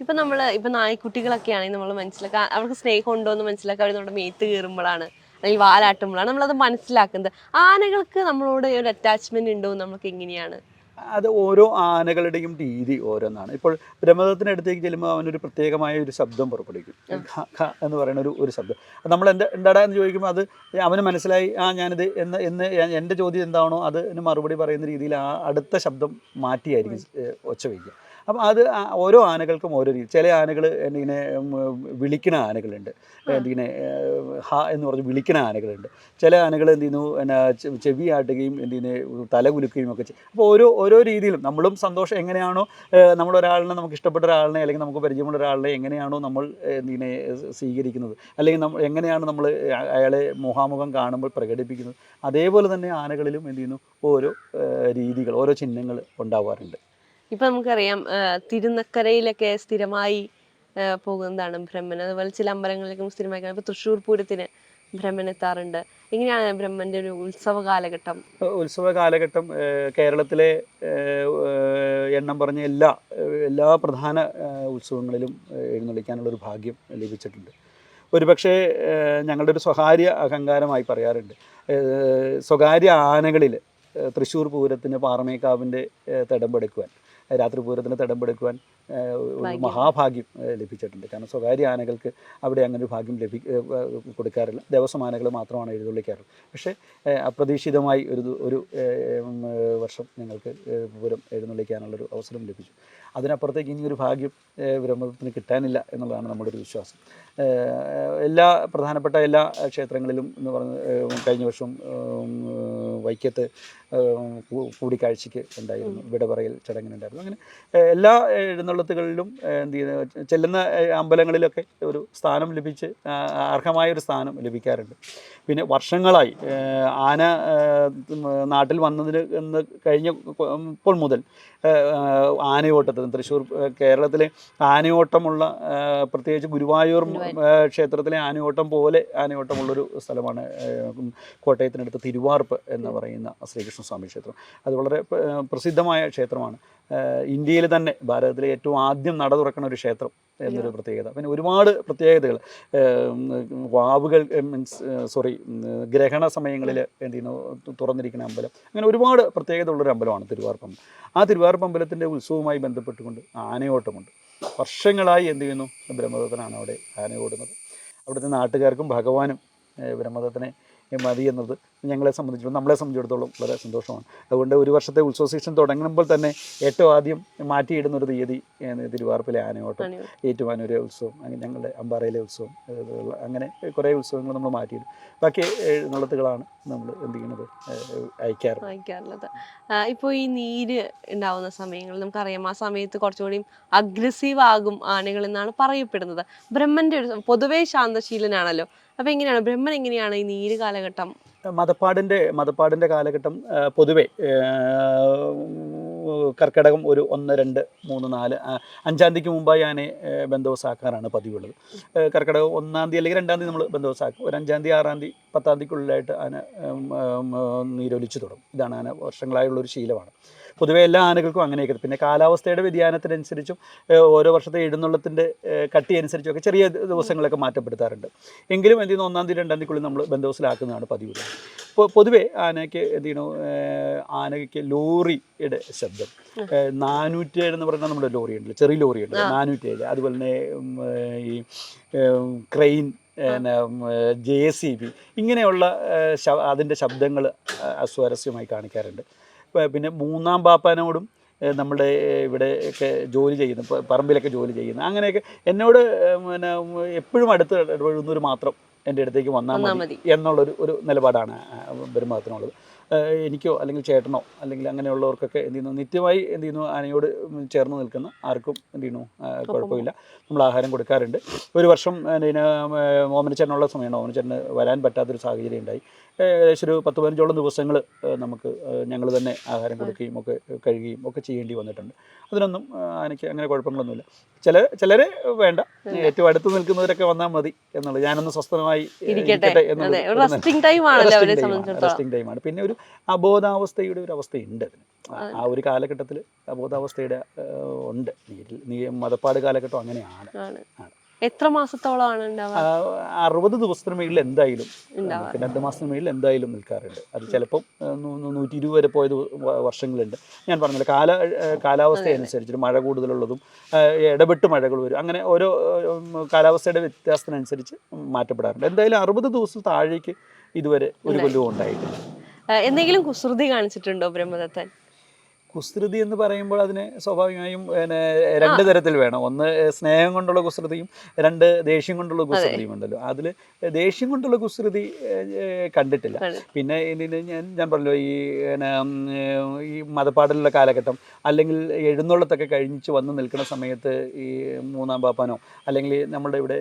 ഇപ്പൊ നമ്മൾ ഇപ്പൊ നായ്ക്കുട്ടികളൊക്കെ ആണെങ്കിൽ നമ്മൾ മനസ്സിലാക്കുക അവർക്ക് സ്നേഹം ഉണ്ടോ എന്ന് മനസ്സിലാക്കുക അവർ നമ്മുടെ മേത്ത് കയറുമ്പോഴാണ് അല്ലെങ്കിൽ വാലാട്ടുമ്പോഴാണ് നമ്മളത് മനസ്സിലാക്കുന്നത്. ആനകൾക്ക് നമ്മളോട് ഒരു അറ്റാച്ച്മെന്റ് ഉണ്ടോ നമുക്ക് എങ്ങനെയാണ്? അത് ഓരോ ആനകളുടെയും രീതി ഓരോന്നാണ്. ഇപ്പോൾ ബ്രഹ്മദത്തിന്റെ അടുത്തേക്ക് ചെല്ലുമ്പോൾ അവനൊരു പ്രത്യേകമായ ഒരു ശബ്ദം പുറപ്പെടുവിക്കും. എന്ന് പറയുന്ന ഒരു ഒരു ശബ്ദം. നമ്മൾ എന്താ എന്താടാ എന്ന് ചോദിക്കുമ്പോൾ അത് അവന് മനസ്സിലായി ആ ഞാനിത് എന്ന് എന്ന് എന്റെ ചോദ്യം എന്താണോ അതിന് മറുപടി പറയുന്ന രീതിയിൽ ആ അടുത്ത ശബ്ദം മാറ്റിയായിരിക്കും ഒച്ച വയ്ക്കുക. അപ്പം അത് ഓരോ ആനകൾക്കും ഓരോ രീതി. ചില ആനകൾ എന്തിങ്ങനെ വിളിക്കുന്ന ആനകളുണ്ട്. എന്തിങ്ങനെ ഹ എന്ന് പറഞ്ഞ് വിളിക്കുന്ന ആനകളുണ്ട്. ചില ആനകൾ എന്ത് ചെയ്യുന്നു എന്നാ ചെവി ആട്ടുകയും എന്തിനെ തല കുലുക്കുകയും ഒക്കെ ചെയ്യും. അപ്പോൾ ഓരോ ഓരോ രീതിയിലും നമ്മളും സന്തോഷം എങ്ങനെയാണോ നമ്മളൊരാളിനെ നമുക്ക് ഇഷ്ടപ്പെട്ട ഒരാളിനെ അല്ലെങ്കിൽ നമുക്ക് പരിചയമുള്ള ഒരാളിനെ എങ്ങനെയാണോ നമ്മൾ എന്തിനെ സ്വീകരിക്കുന്നത്. അല്ലെങ്കിൽ നമ്മൾ എങ്ങനെയാണ് നമ്മൾ അയാളെ മുഖാമുഖം കാണുമ്പോൾ പ്രകടിപ്പിക്കുന്നത്. അതേപോലെ തന്നെ ആനകളിലും എന്ത് ചെയ്യുന്നു ഓരോ രീതികൾ ഓരോ ചിഹ്നങ്ങൾ ഉണ്ടാവാറുണ്ട്. ഇപ്പൊ നമുക്കറിയാം തിരുനക്കരയിലൊക്കെ സ്ഥിരമായി പോകുന്നതാണ് ബ്രഹ്മൻ. അതുപോലെ ചില അമ്പലങ്ങളിലേക്കും സ്ഥിരമായി കാണാം. തൃശ്ശൂർ പൂരത്തിന് ബ്രഹ്മൻ എത്താറുണ്ട്. എങ്ങനെയാണ് ബ്രഹ്മന്റെ ഒരു ഉത്സവ കാലഘട്ടം? ഉത്സവ കാലഘട്ടം കേരളത്തിലെ എണ്ണം പറഞ്ഞ എല്ലാ എല്ലാ പ്രധാന ഉത്സവങ്ങളിലും എഴുന്നള്ളിക്കാനുള്ള ഒരു ഭാഗ്യം ലഭിച്ചിട്ടുണ്ട്. ഒരുപക്ഷെ ഞങ്ങളുടെ ഒരു സ്വകാര്യ അഹങ്കാരമായി പറയാറുണ്ട്. സ്വകാര്യ ആനകളിൽ തൃശ്ശൂർ പൂരത്തിന് പാറമേക്കാവിന്റെ തിടമ്പെടുക്കുവാൻ. രാത്രി പൂരത്തിന് തടമ്പെടുക്കുവാൻ ഒരു മഹാഭാഗ്യം ലഭിച്ചിട്ടുണ്ട്. കാരണം സ്വകാര്യ ആനകൾക്ക് അവിടെ അങ്ങനെ ഒരു ഭാഗ്യം ലഭി കൊടുക്കാറില്ല. ദേവസ്വം ആനകൾ മാത്രമാണ് എഴുന്നള്ളിക്കാറുള്ളത് പക്ഷേ അപ്രതീക്ഷിതമായി ഒരു ഒരു വർഷം ഞങ്ങൾക്ക് പൂരം എഴുന്നള്ളിക്കാനുള്ളൊരു അവസരം ലഭിച്ചു. അതിനപ്പുറത്തേക്ക് ഇനി ഒരു ഭാഗ്യം ബ്രഹ്മത്തിന് കിട്ടാനില്ല എന്നുള്ളതാണ് നമ്മുടെ ഒരു വിശ്വാസം. എല്ലാ പ്രധാനപ്പെട്ട എല്ലാ ക്ഷേത്രങ്ങളിലും എന്ന് പറഞ്ഞ് കഴിഞ്ഞ വർഷം വൈക്കത്ത് കൂടിക്കാഴ്ചയ്ക്ക് ഉണ്ടായിരുന്നു. വിട പറയൽ ചടങ്ങിനുണ്ടായിരുന്നു. അങ്ങനെ എല്ലാ എഴുന്നള്ളത്തുകളിലും എന്ത് ചെയ്യുന്ന ചെല്ലുന്ന അമ്പലങ്ങളിലൊക്കെ ഒരു സ്ഥാനം ലഭിച്ച് അർഹമായ ഒരു സ്ഥാനം ലഭിക്കാറുണ്ട്. പിന്നെ വർഷങ്ങളായി ആന നാട്ടിൽ വന്നതിന് എന്ന് കഴിഞ്ഞ ഇപ്പോൾ മുതൽ ആനയോട്ടത്തിന് തൃശ്ശൂർ കേരളത്തിലെ ആനയോട്ടമുള്ള പ്രത്യേകിച്ച് ഗുരുവായൂർ ക്ഷേത്രത്തിലെ ആനയോട്ടം പോലെ ആനയോട്ടമുള്ളൊരു സ്ഥലമാണ് കോട്ടയത്തിനടുത്ത് തിരുവാർപ്പ് എന്ന് പറയുന്ന ശ്രീകൃഷ്ണസ്വാമി ക്ഷേത്രം. അത് വളരെ പ്ര- പ്രസിദ്ധമായ ക്ഷേത്രമാണ്. ഇന്ത്യയിൽ തന്നെ ഭാരതത്തിലെ ഏറ്റവും ആദ്യം നട തുറക്കുന്ന ഒരു ക്ഷേത്രം എന്നൊരു പ്രത്യേകത. പിന്നെ ഒരുപാട് പ്രത്യേകതകൾ. വാവുകൾ മീൻസ് സോറി ഗ്രഹണ സമയങ്ങളിൽ എന്ത് ചെയ്യുന്നു തുറന്നിരിക്കുന്ന അമ്പലം. അങ്ങനെ ഒരുപാട് പ്രത്യേകത ഉള്ളൊരു അമ്പലമാണ് തിരുവാർപ്പമ്പലം ആ തിരുവാർപ്പ് അമ്പലത്തിന്റെ ഉത്സവവുമായി ബന്ധപ്പെട്ടുകൊണ്ട് ആനയോട്ടമുണ്ട്. വർഷങ്ങളായി എന്ത് ചെയ്യുന്നു ബ്രഹ്മദത്തനാണ് അവിടെ ആന ഓടുന്നത് അവിടുത്തെ നാട്ടുകാർക്കും ഭഗവാനും ബ്രഹ്മദത്തനെ മതി എന്നത് ഞങ്ങളെ സംബന്ധിച്ചിടത്തോളം നമ്മളെ സംബന്ധിച്ചിടത്തോളം വളരെ സന്തോഷമാണ്. അതുകൊണ്ട് ഒരു വർഷത്തെ ഉത്സവ സീസൺ തുടങ്ങുമ്പോൾ തന്നെ ഏറ്റവും ആദ്യം മാറ്റിയിടുന്ന ഒരു തീയതി തിരുവാർപ്പിലെ ആനയോട്ടം. ഏറ്റുമാനൂരെ ഉത്സവം അങ്ങനെ ഞങ്ങളുടെ അമ്പാറയിലെ ഉത്സവം അങ്ങനെ കുറേ ഉത്സവങ്ങൾ നമ്മൾ മാറ്റിയിടും. ബാക്കി എഴുന്നള്ളത്തുകളാണ് നമ്മൾ എന്ത് ചെയ്യുന്നത് അയക്കാറ്. അയക്കാറുള്ളത്. ഇപ്പോൾ ഈ നീര് ഉണ്ടാവുന്ന സമയങ്ങളിൽ നമുക്കറിയാം. ആ സമയത്ത് കുറച്ചുകൂടി അഗ്രസീവ് ആകും ആനകൾ എന്നാണ് പറയപ്പെടുന്നത്. ബ്രഹ്മന്റെ ഒരു പൊതുവേ ശാന്തശീലനാണല്ലോ. അപ്പൊ എങ്ങനെയാണ്? ബ്രഹ്മൻ എങ്ങനെയാണ് ഈ നീര് കാലഘട്ടം? മതപ്പാടിന്റെ മതപ്പാടിന്റെ കാലഘട്ടം പൊതുവെ കർക്കിടകം ഒരു ഒന്ന് രണ്ട് മൂന്ന് നാല് അഞ്ചാം തീയതിക്ക് മുമ്പായി ഞാൻ ബന്ധവസാക്കാറാണ് പതിവുള്ളത്. കർക്കിടകം ഒന്നാം തീയതി അല്ലെങ്കിൽ രണ്ടാം തീയതി നമ്മൾ ബന്ധവസാക്കും ഒരു അഞ്ചാം തീയതി ആറാം തീയതി പത്താം തീയതിക്കുള്ളിലായിട്ട് ആന നീരൊലിച്ചു തുടങ്ങും. ഇതാണ് ആന വർഷങ്ങളായുള്ളൊരു ശീലമാണ്. പൊതുവെ എല്ലാ ആനകൾക്കും അങ്ങനെയൊക്കെ പിന്നെ കാലാവസ്ഥയുടെ വ്യതിയാനത്തിനനുസരിച്ചും ഓരോ വർഷത്തെ എഴുന്നള്ളത്തിന്റെ കട്ടി അനുസരിച്ചൊക്കെ ചെറിയ ദിവസങ്ങളൊക്കെ മാറ്റപ്പെടുത്താറുണ്ട്. എങ്കിലും എന്ത് ചെയ്യുന്നു? ഒന്നാം തീയതി രണ്ടാം തീയതിക്കുള്ളിൽ നമ്മൾ ബന്ധോസിലാക്കുന്നതാണ് പതിവ്. ഇപ്പോൾ പൊതുവെ ആനയ്ക്ക് എന്ത് ചെയ്യണു ആനയ്ക്ക് ലോറിയുടെ ശബ്ദം. നാനൂറ്റി ഏഴ് എന്ന് പറഞ്ഞാൽ നമ്മുടെ ലോറി ഉണ്ടല്ലോ ചെറിയ ലോറി ഉണ്ട് നാനൂറ്റി ഏഴ് അതുപോലെ തന്നെ ഈ ക്രെയിൻ ജെ സി ബി ഇങ്ങനെയുള്ള അതിന്റെ ശബ്ദങ്ങൾ അസ്വാരസ്യമായി കാണിക്കാറുണ്ട്. പിന്നെ മൂന്നാം പാപ്പാനോടും നമ്മുടെ ഇവിടെ ഒക്കെ ജോലി ചെയ്യുന്നു പറമ്പിലൊക്കെ ജോലി ചെയ്യുന്നു അങ്ങനെയൊക്കെ എന്നോട് പിന്നെ എപ്പോഴും അടുത്ത് ഇടപഴകുന്നവർ മാത്രം എന്റെ അടുത്തേക്ക് വന്നാൽ വന്നാ മതി. എന്നുള്ളൊരു ഒരു നിലപാടാണ് പെരുമാറ്റത്തിനുള്ളത്. ഏഹ്, എനിക്കോ അല്ലെങ്കിൽ ചേട്ടനോ അല്ലെങ്കിൽ അങ്ങനെയുള്ളവർക്കൊക്കെ എന്ത് ചെയ്യുന്നു നിത്യമായി എന്ത് ചെയ്യുന്നു ആനയോട് ചേർന്ന് നിൽക്കുന്ന ആർക്കും എന്ത് ചെയ്യുന്നു കുഴപ്പമില്ല. നമ്മൾ ആഹാരം കൊടുക്കാറുണ്ട്. ഒരു വർഷം പിന്നെ ഓമനച്ചേട്ടനുള്ള സമയമാണ്. ഓമനച്ചേട്ടന് വരാൻ പറ്റാത്തൊരു സാഹചര്യം ഉണ്ടായി. ഏകദേശം ഒരു പത്ത് പതിനഞ്ചോളം ദിവസങ്ങൾ നമുക്ക് ഞങ്ങൾ തന്നെ ആഹാരം കൊടുക്കുകയും ഒക്കെ കഴുകുകയും ഒക്കെ ചെയ്യേണ്ടി വന്നിട്ടുണ്ട്. അതിനൊന്നും എനിക്ക് അങ്ങനെ കുഴപ്പങ്ങളൊന്നുമില്ല. ചില ചിലരെ വേണ്ട. ഏറ്റവും അടുത്ത് നിൽക്കുന്നവരൊക്കെ വന്നാൽ മതി എന്നുള്ളത്. ഞാനൊന്ന് സ്വസ്ഥമായി ഇരിക്കട്ടെ. റെസ്റ്റിംഗ് ടൈം ടൈമാണ് പിന്നെ ഒരു അബോധാവസ്ഥയുടെ ഒരു അവസ്ഥയുണ്ട് അതിന്. ആ- ഒരു കാലഘട്ടത്തിൽ അബോധാവസ്ഥയുടെ ഉണ്ട്. മതപ്പാട് കാലഘട്ടം അങ്ങനെയാണ്. ആണ്. എത്ര മാസത്തോളമാണ് അറുപത് ദിവസത്തിന് മേളിൽ എന്തായാലും രണ്ട് മാസത്തിന് മേളിൽ എന്തായാലും നിൽക്കാറുണ്ട്. അത് ചിലപ്പം ഏഹ്, നൂ- നൂ- നൂറ്റി ഇരുപത് വരെ പോയത് വർഷങ്ങളുണ്ട്. ഞാൻ പറഞ്ഞില്ല കാല കാലാവസ്ഥ അനുസരിച്ചിട്ട് മഴ കൂടുതലുള്ളതും ഇടപെട്ട് മഴകൾ വരും. അങ്ങനെ ഓരോ കാലാവസ്ഥയുടെ വ്യത്യാസത്തിനനുസരിച്ച് മാറ്റപ്പെടാറുണ്ട്. എന്തായാലും അറുപത് ദിവസം താഴേക്ക് ഇതുവരെ ഒരു കൊല്ലവും ഉണ്ടായിട്ടില്ല. എന്തെങ്കിലും കുസൃതി കാണിച്ചിട്ടുണ്ടോ ബ്രഹ്മദത്തൻ? കുസൃതി എന്ന് പറയുമ്പോൾ അതിന് സ്വാഭാവികമായും പിന്നെ രണ്ട് തരത്തിൽ വേണം. ഒന്ന് സ്നേഹം കൊണ്ടുള്ള കുസൃതിയും രണ്ട് ദേഷ്യം കൊണ്ടുള്ള കുസൃതിയും ഉണ്ടല്ലോ. അതിൽ ദേഷ്യം കൊണ്ടുള്ള കുസൃതി കണ്ടിട്ടില്ല. പിന്നെ ഞാൻ ഞാൻ പറഞ്ഞല്ലോ ഈ പിന്നെ, ഈ മതപ്പാടലുള്ള കാലഘട്ടം അല്ലെങ്കിൽ എഴുന്നള്ളത്തൊക്കെ കഴിഞ്ഞിച്ച് വന്ന് നിൽക്കുന്ന സമയത്ത് ഈ മൂന്നാം പാപ്പാനോ അല്ലെങ്കിൽ നമ്മുടെ ഇവിടെ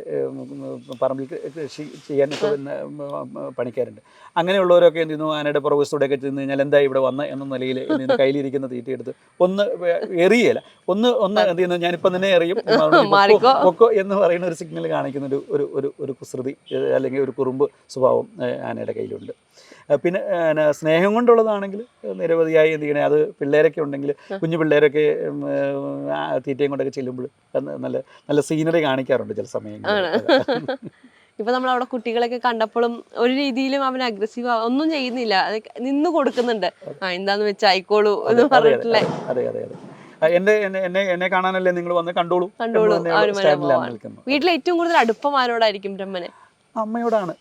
പറമ്പിൽ കൃഷി ചെയ്യാനൊക്കെ പണിക്കാരുണ്ട്. അങ്ങനെയുള്ളവരൊക്കെ എന്ത് ചെയ്യുന്നു ആനയുടെ പുറകുവശത്തൂടെയൊക്കെ ചെന്ന് കഴിഞ്ഞാൽ എന്താ ഇവിടെ വന്ന എന്ന നിലയിൽ കയ്യിലിരിക്കുന്ന ചെയ്യുന്നു, എടുത്ത് ഒന്ന് എറിയല ഒന്ന് ഒന്ന് എന്ത് ചെയ്യുന്നു ഞാനിപ്പം തന്നെ എറിയും. ഒക്കെ പൊക്കോ എന്ന് പറയുന്ന ഒരു സിഗ്നൽ കാണിക്കുന്ന ഒരു ഒരു ഒരു ഒരു കുസൃതി അല്ലെങ്കിൽ ഒരു കുറുമ്പ് സ്വഭാവം ആനയുടെ കയ്യിലുണ്ട്. പിന്നെ സ്നേഹം കൊണ്ടുള്ളതാണെങ്കിൽ നിരവധിയായി എന്ത് ചെയ്യണേ അത് പിള്ളേരൊക്കെ ഉണ്ടെങ്കിൽ കുഞ്ഞു പിള്ളേരൊക്കെ തീറ്റയും കൊണ്ടൊക്കെ ചെല്ലുമ്പോൾ നല്ല നല്ല സീനറി കാണിക്കാറുണ്ട് ചില സമയങ്ങളിൽ. ഇപ്പൊ നമ്മൾ അവിടെ കുട്ടികളൊക്കെ കണ്ടപ്പോഴും ഒരു രീതിയിലും അവൻ അഗ്രസീവ് ഒന്നും ചെയ്യുന്നില്ല. നിന്ന് കൊടുക്കുന്നുണ്ട്. ആ എന്താന്ന് വെച്ചാൽ ആയിക്കോളൂ എന്ന് പറഞ്ഞിട്ടില്ലേ? അതെ, എന്റെ എന്നെ എന്നെ കാണാനല്ലേ നിങ്ങൾ വന്ന് കണ്ടോളൂ? കണ്ടോളൂ, വീട്ടിൽ ഏറ്റവും കൂടുതൽ അടുപ്പം ആരോടായിരിക്കും ബ്രഹ്മന്? അമ്മയോടാണ്.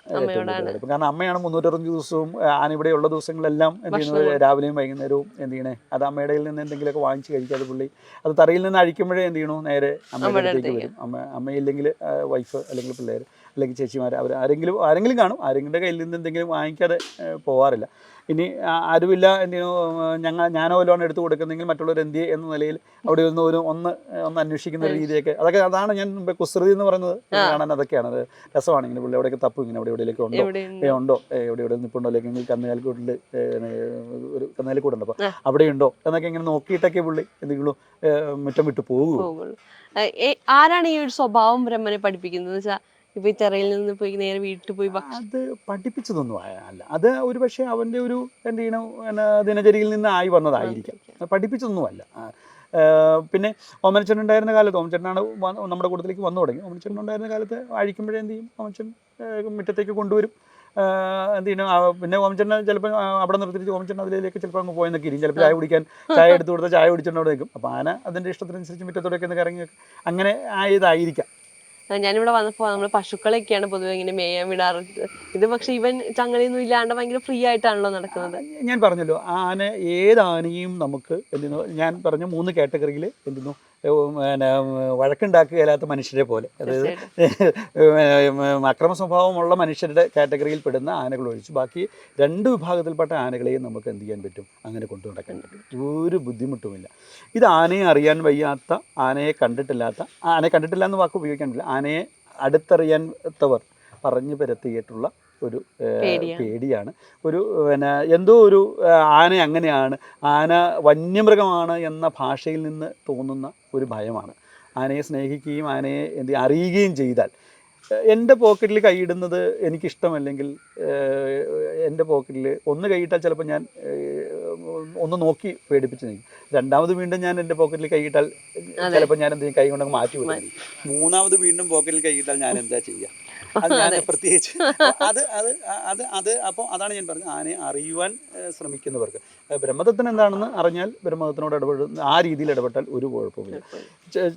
കാരണം അമ്മയാണ് മുന്നൂറ്ററുപത് ദിവസവും ആന ഇവിടെ ഉള്ള ദിവസങ്ങളെല്ലാം എന്ത് ചെയ്യുന്നത് രാവിലെയും വൈകുന്നേരവും എന്ത് ചെയ്യണേ? അത് അമ്മയുടെ നിന്ന് എന്തെങ്കിലുമൊക്കെ വാങ്ങിച്ച് കഴിക്കാതെ പുള്ളി അത് തറയിൽ നിന്ന് അഴിക്കുമ്പോഴേ എന്ത് ചെയ്യണു? നേരെ അമ്മയുടെ അടുത്തേക്ക് വരും. അമ്മ അമ്മയില്ലെങ്കിൽ വൈഫ് അല്ലെങ്കിൽ പിള്ളേർ അല്ലെങ്കിൽ ചേച്ചിമാർ അവർ ആരെങ്കിലും ആരെങ്കിലും കാണും. ആരെങ്കിലും കയ്യിൽ നിന്ന് എന്തെങ്കിലും വാങ്ങിക്കാതെ പോവാറില്ല. ഇനി ആരുമില്ല എന്തിനോ ഞങ്ങൾ ഞാനോ ലോൺ എടുത്തു കൊടുക്കുന്നെങ്കിൽ മറ്റുള്ളവർ എന്ത് എന്ന നിലയിൽ അവിടെ നിന്ന് ഒരു ഒന്ന് ഒന്ന് അന്വേഷിക്കുന്ന ഒരു രീതിയൊക്കെ. അതൊക്കെ അതാണ് ഞാൻ കുസൃതി എന്ന് പറയുന്നത്. കാണാൻ അതൊക്കെയാണ്. അത് രസമാണ് ഇങ്ങനെ പുള്ളി എവിടെയൊക്കെ തപ്പും ഇങ്ങനെ എവിടെ എവിടെയൊക്കെ ഉണ്ടോ? ഉണ്ടോ? എവിടെ എവിടെ നിൽപ്പുണ്ടോ അല്ലെങ്കിൽ കന്നുകാലിക്കൂട്ടിൽ ഒരു കന്നുകാലിക്കൂടുണ്ട് അപ്പോൾ അപ്പൊ അവിടെ ഉണ്ടോ? എന്നൊക്കെ ഇങ്ങനെ നോക്കിയിട്ടൊക്കെ പുള്ളി എന്തെങ്കിലും മുറ്റം വിട്ടു പോകുള്ളൂ. ആരാണ് ഈ ഒരു സ്വഭാവം ബ്രഹ്മനെ പഠിപ്പിക്കുന്നത്? വെച്ചാൽ ഇപ്പൊ ഈ ചെറയിൽ നിന്ന് പോയി നേരെ വീട്ടിൽ പോയി ഭക്ഷണം അത് പഠിപ്പിച്ചതൊന്നും അല്ല. അത് ഒരു പക്ഷേ അവന്റെ ഒരു എന്ത് ചെയ്യണം? ദിനചര്യയിൽ നിന്ന് ആയി വന്നതായിരിക്കാം. പഠിപ്പിച്ചതൊന്നും ആ, പിന്നെ ഓമനച്ചൻ ഉണ്ടായിരുന്ന കാലത്ത് ഓമനച്ചനാണ് നമ്മുടെ കൂട്ടത്തിലേക്ക് വന്നു തുടങ്ങി. ഓമനച്ചൻ ഉണ്ടായിരുന്ന കാലത്ത് അഴിക്കുമ്പോഴേ എന്ത് ചെയ്യും? ഓമനച്ചൻ മുറ്റത്തേക്ക് കൊണ്ടുവരും. എന്ത് ചെയ്യണം? പിന്നെ ഓമനച്ചനെ ചിലപ്പോൾ അവിടെ നിർത്തിയിട്ട് ഓമനച്ചൻ അതിലേക്ക് ചിലപ്പോൾ അങ്ങ് പോയെന്നൊക്കെ ഇരിക്കും. ചിലപ്പോൾ ചായ കുടിക്കാൻ ചായ എടുത്ത് കൊടുത്താൽ ചായ കുടിച്ചിട്ടുണ്ടോ അവിടെ നിൽക്കും. അപ്പോൾ ആന അതിന്റെ ഇഷ്ടത്തിനനുസരിച്ച് മുറ്റത്തോടെയൊക്കെ ഒന്ന് കറങ്ങി അങ്ങനെ ആയതായിരിക്കാം. ഞാനിവിടെ വന്നപ്പോ നമ്മൾ പശുക്കളെയൊക്കെയാണ് പൊതുവെ ഇങ്ങനെ മേയാൻ വിടാറ് ഇത് പക്ഷെ ഇവൻ ചങ്ങലയൊന്നും ഇല്ലാണ്ട് ഭയങ്കര ഫ്രീ ആയിട്ടാണല്ലോ നടക്കുന്നത്. ഞാൻ പറഞ്ഞല്ലോ ആന ഏത് ആനയും നമുക്ക് എന്തിനു ഞാൻ പറഞ്ഞ മൂന്ന് കാറ്റഗറിയിൽ എന്തിനു പിന്നെ വഴക്കുണ്ടാക്കുകയില്ലാത്ത മനുഷ്യരെ പോലെ. അതായത് അക്രമ സ്വഭാവമുള്ള മനുഷ്യരുടെ കാറ്റഗറിയിൽ പെടുന്ന ആനകൾ ഒഴിച്ച് ബാക്കി രണ്ട് വിഭാഗത്തിൽപ്പെട്ട ആനകളെയും നമുക്ക് എന്ത് ചെയ്യാൻ പറ്റും? അങ്ങനെ കൊണ്ടു നടക്കാൻ പറ്റും. ഒരു ബുദ്ധിമുട്ടുമില്ല. ഇത് ആനയെ അറിയാൻ വയ്യാത്ത ആനയെ കണ്ടിട്ടില്ലാത്ത ആനയെ കണ്ടിട്ടില്ല എന്ന് വാക്ക് ഉപയോഗിക്കാൻ പറ്റില്ല. ആനയെ അടുത്തറിയാത്തവർ പറഞ്ഞു പരത്തിയിട്ടുള്ള ഒരു പേടിയാണ്. ഒരു പിന്നെ എന്തോ ഒരു ആന അങ്ങനെയാണ്. ആന വന്യമൃഗമാണ് എന്ന ഭാഷയിൽ നിന്ന് തോന്നുന്ന ഒരു ഭയമാണ്. ആനയെ സ്നേഹിക്കുകയും ആനയെ എന്ത് അറിയുകയും ചെയ്താൽ എന്റെ പോക്കറ്റിൽ കൈയിടുന്നത് എനിക്കിഷ്ടമല്ലെങ്കിൽ എന്റെ പോക്കറ്റിൽ ഒന്ന് കൈയിട്ടാൽ ചിലപ്പോൾ ഞാൻ ഒന്ന് നോക്കി പേടിപ്പിച്ച് നിൽക്കും. രണ്ടാമത് വീണ്ടും ഞാൻ എന്റെ പോക്കറ്റിൽ കൈയിട്ടാൽ ചിലപ്പോൾ ഞാൻ എന്തെങ്കിലും കൈ കൊണ്ടങ്ങ് മാറ്റി വിടും. മൂന്നാമത് വീണ്ടും പോക്കറ്റിൽ കൈയിട്ടാൽ ഞാൻ എന്താ ചെയ്യുക? അത്. ഞാൻ പ്രത്യേകിച്ച് അത് അത് അത് അത് അപ്പോൾ അതാണ് ഞാൻ പറഞ്ഞത്. ആനയെ അറിയുവാൻ ശ്രമിക്കുന്നവർക്ക്. ഏഹ്, ബ്രഹ്മദത്തൻ എന്താണെന്ന് അറിഞ്ഞാൽ ബ്രഹ്മതത്തിനോട് ഇടപെടുന്ന ആ രീതിയിൽ ഇടപെട്ടാൽ ഒരു കുഴപ്പമില്ല.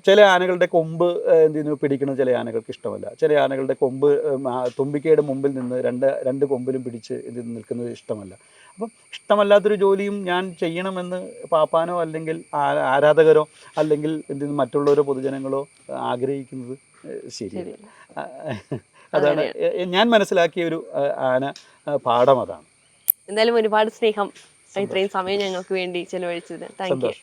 ചില ആനകളുടെ കൊമ്പ് എന്ത് ചെയ്യുന്നു പിടിക്കുന്നത് ചില ആനകൾക്ക് ഇഷ്ടമല്ല. ചില ആനകളുടെ കൊമ്പ് തുമ്പിക്കയുടെ മുമ്പിൽ നിന്ന് രണ്ട് രണ്ട് കൊമ്പിലും പിടിച്ച് എന്ത് നിൽക്കുന്നത് ഇഷ്ടമല്ല. അപ്പം ഇഷ്ടമല്ലാത്തൊരു ജോലിയും ഞാൻ ചെയ്യണമെന്ന് പാപ്പാനോ അല്ലെങ്കിൽ ആരാധകരോ അല്ലെങ്കിൽ എന്ത് മറ്റുള്ളവരോ പൊതുജനങ്ങളോ ആഗ്രഹിക്കുന്നത് ശരി ശരിയല്ല. അതാണ് ഞാൻ മനസ്സിലാക്കിയ ഒരു ആന പാഠം അതാണ്. എന്തായാലും ഒരുപാട് സ്നേഹം. ഇത്രയും സമയം ഞങ്ങൾക്ക് വേണ്ടി ചെലവഴിച്ചത് താങ്ക് യു.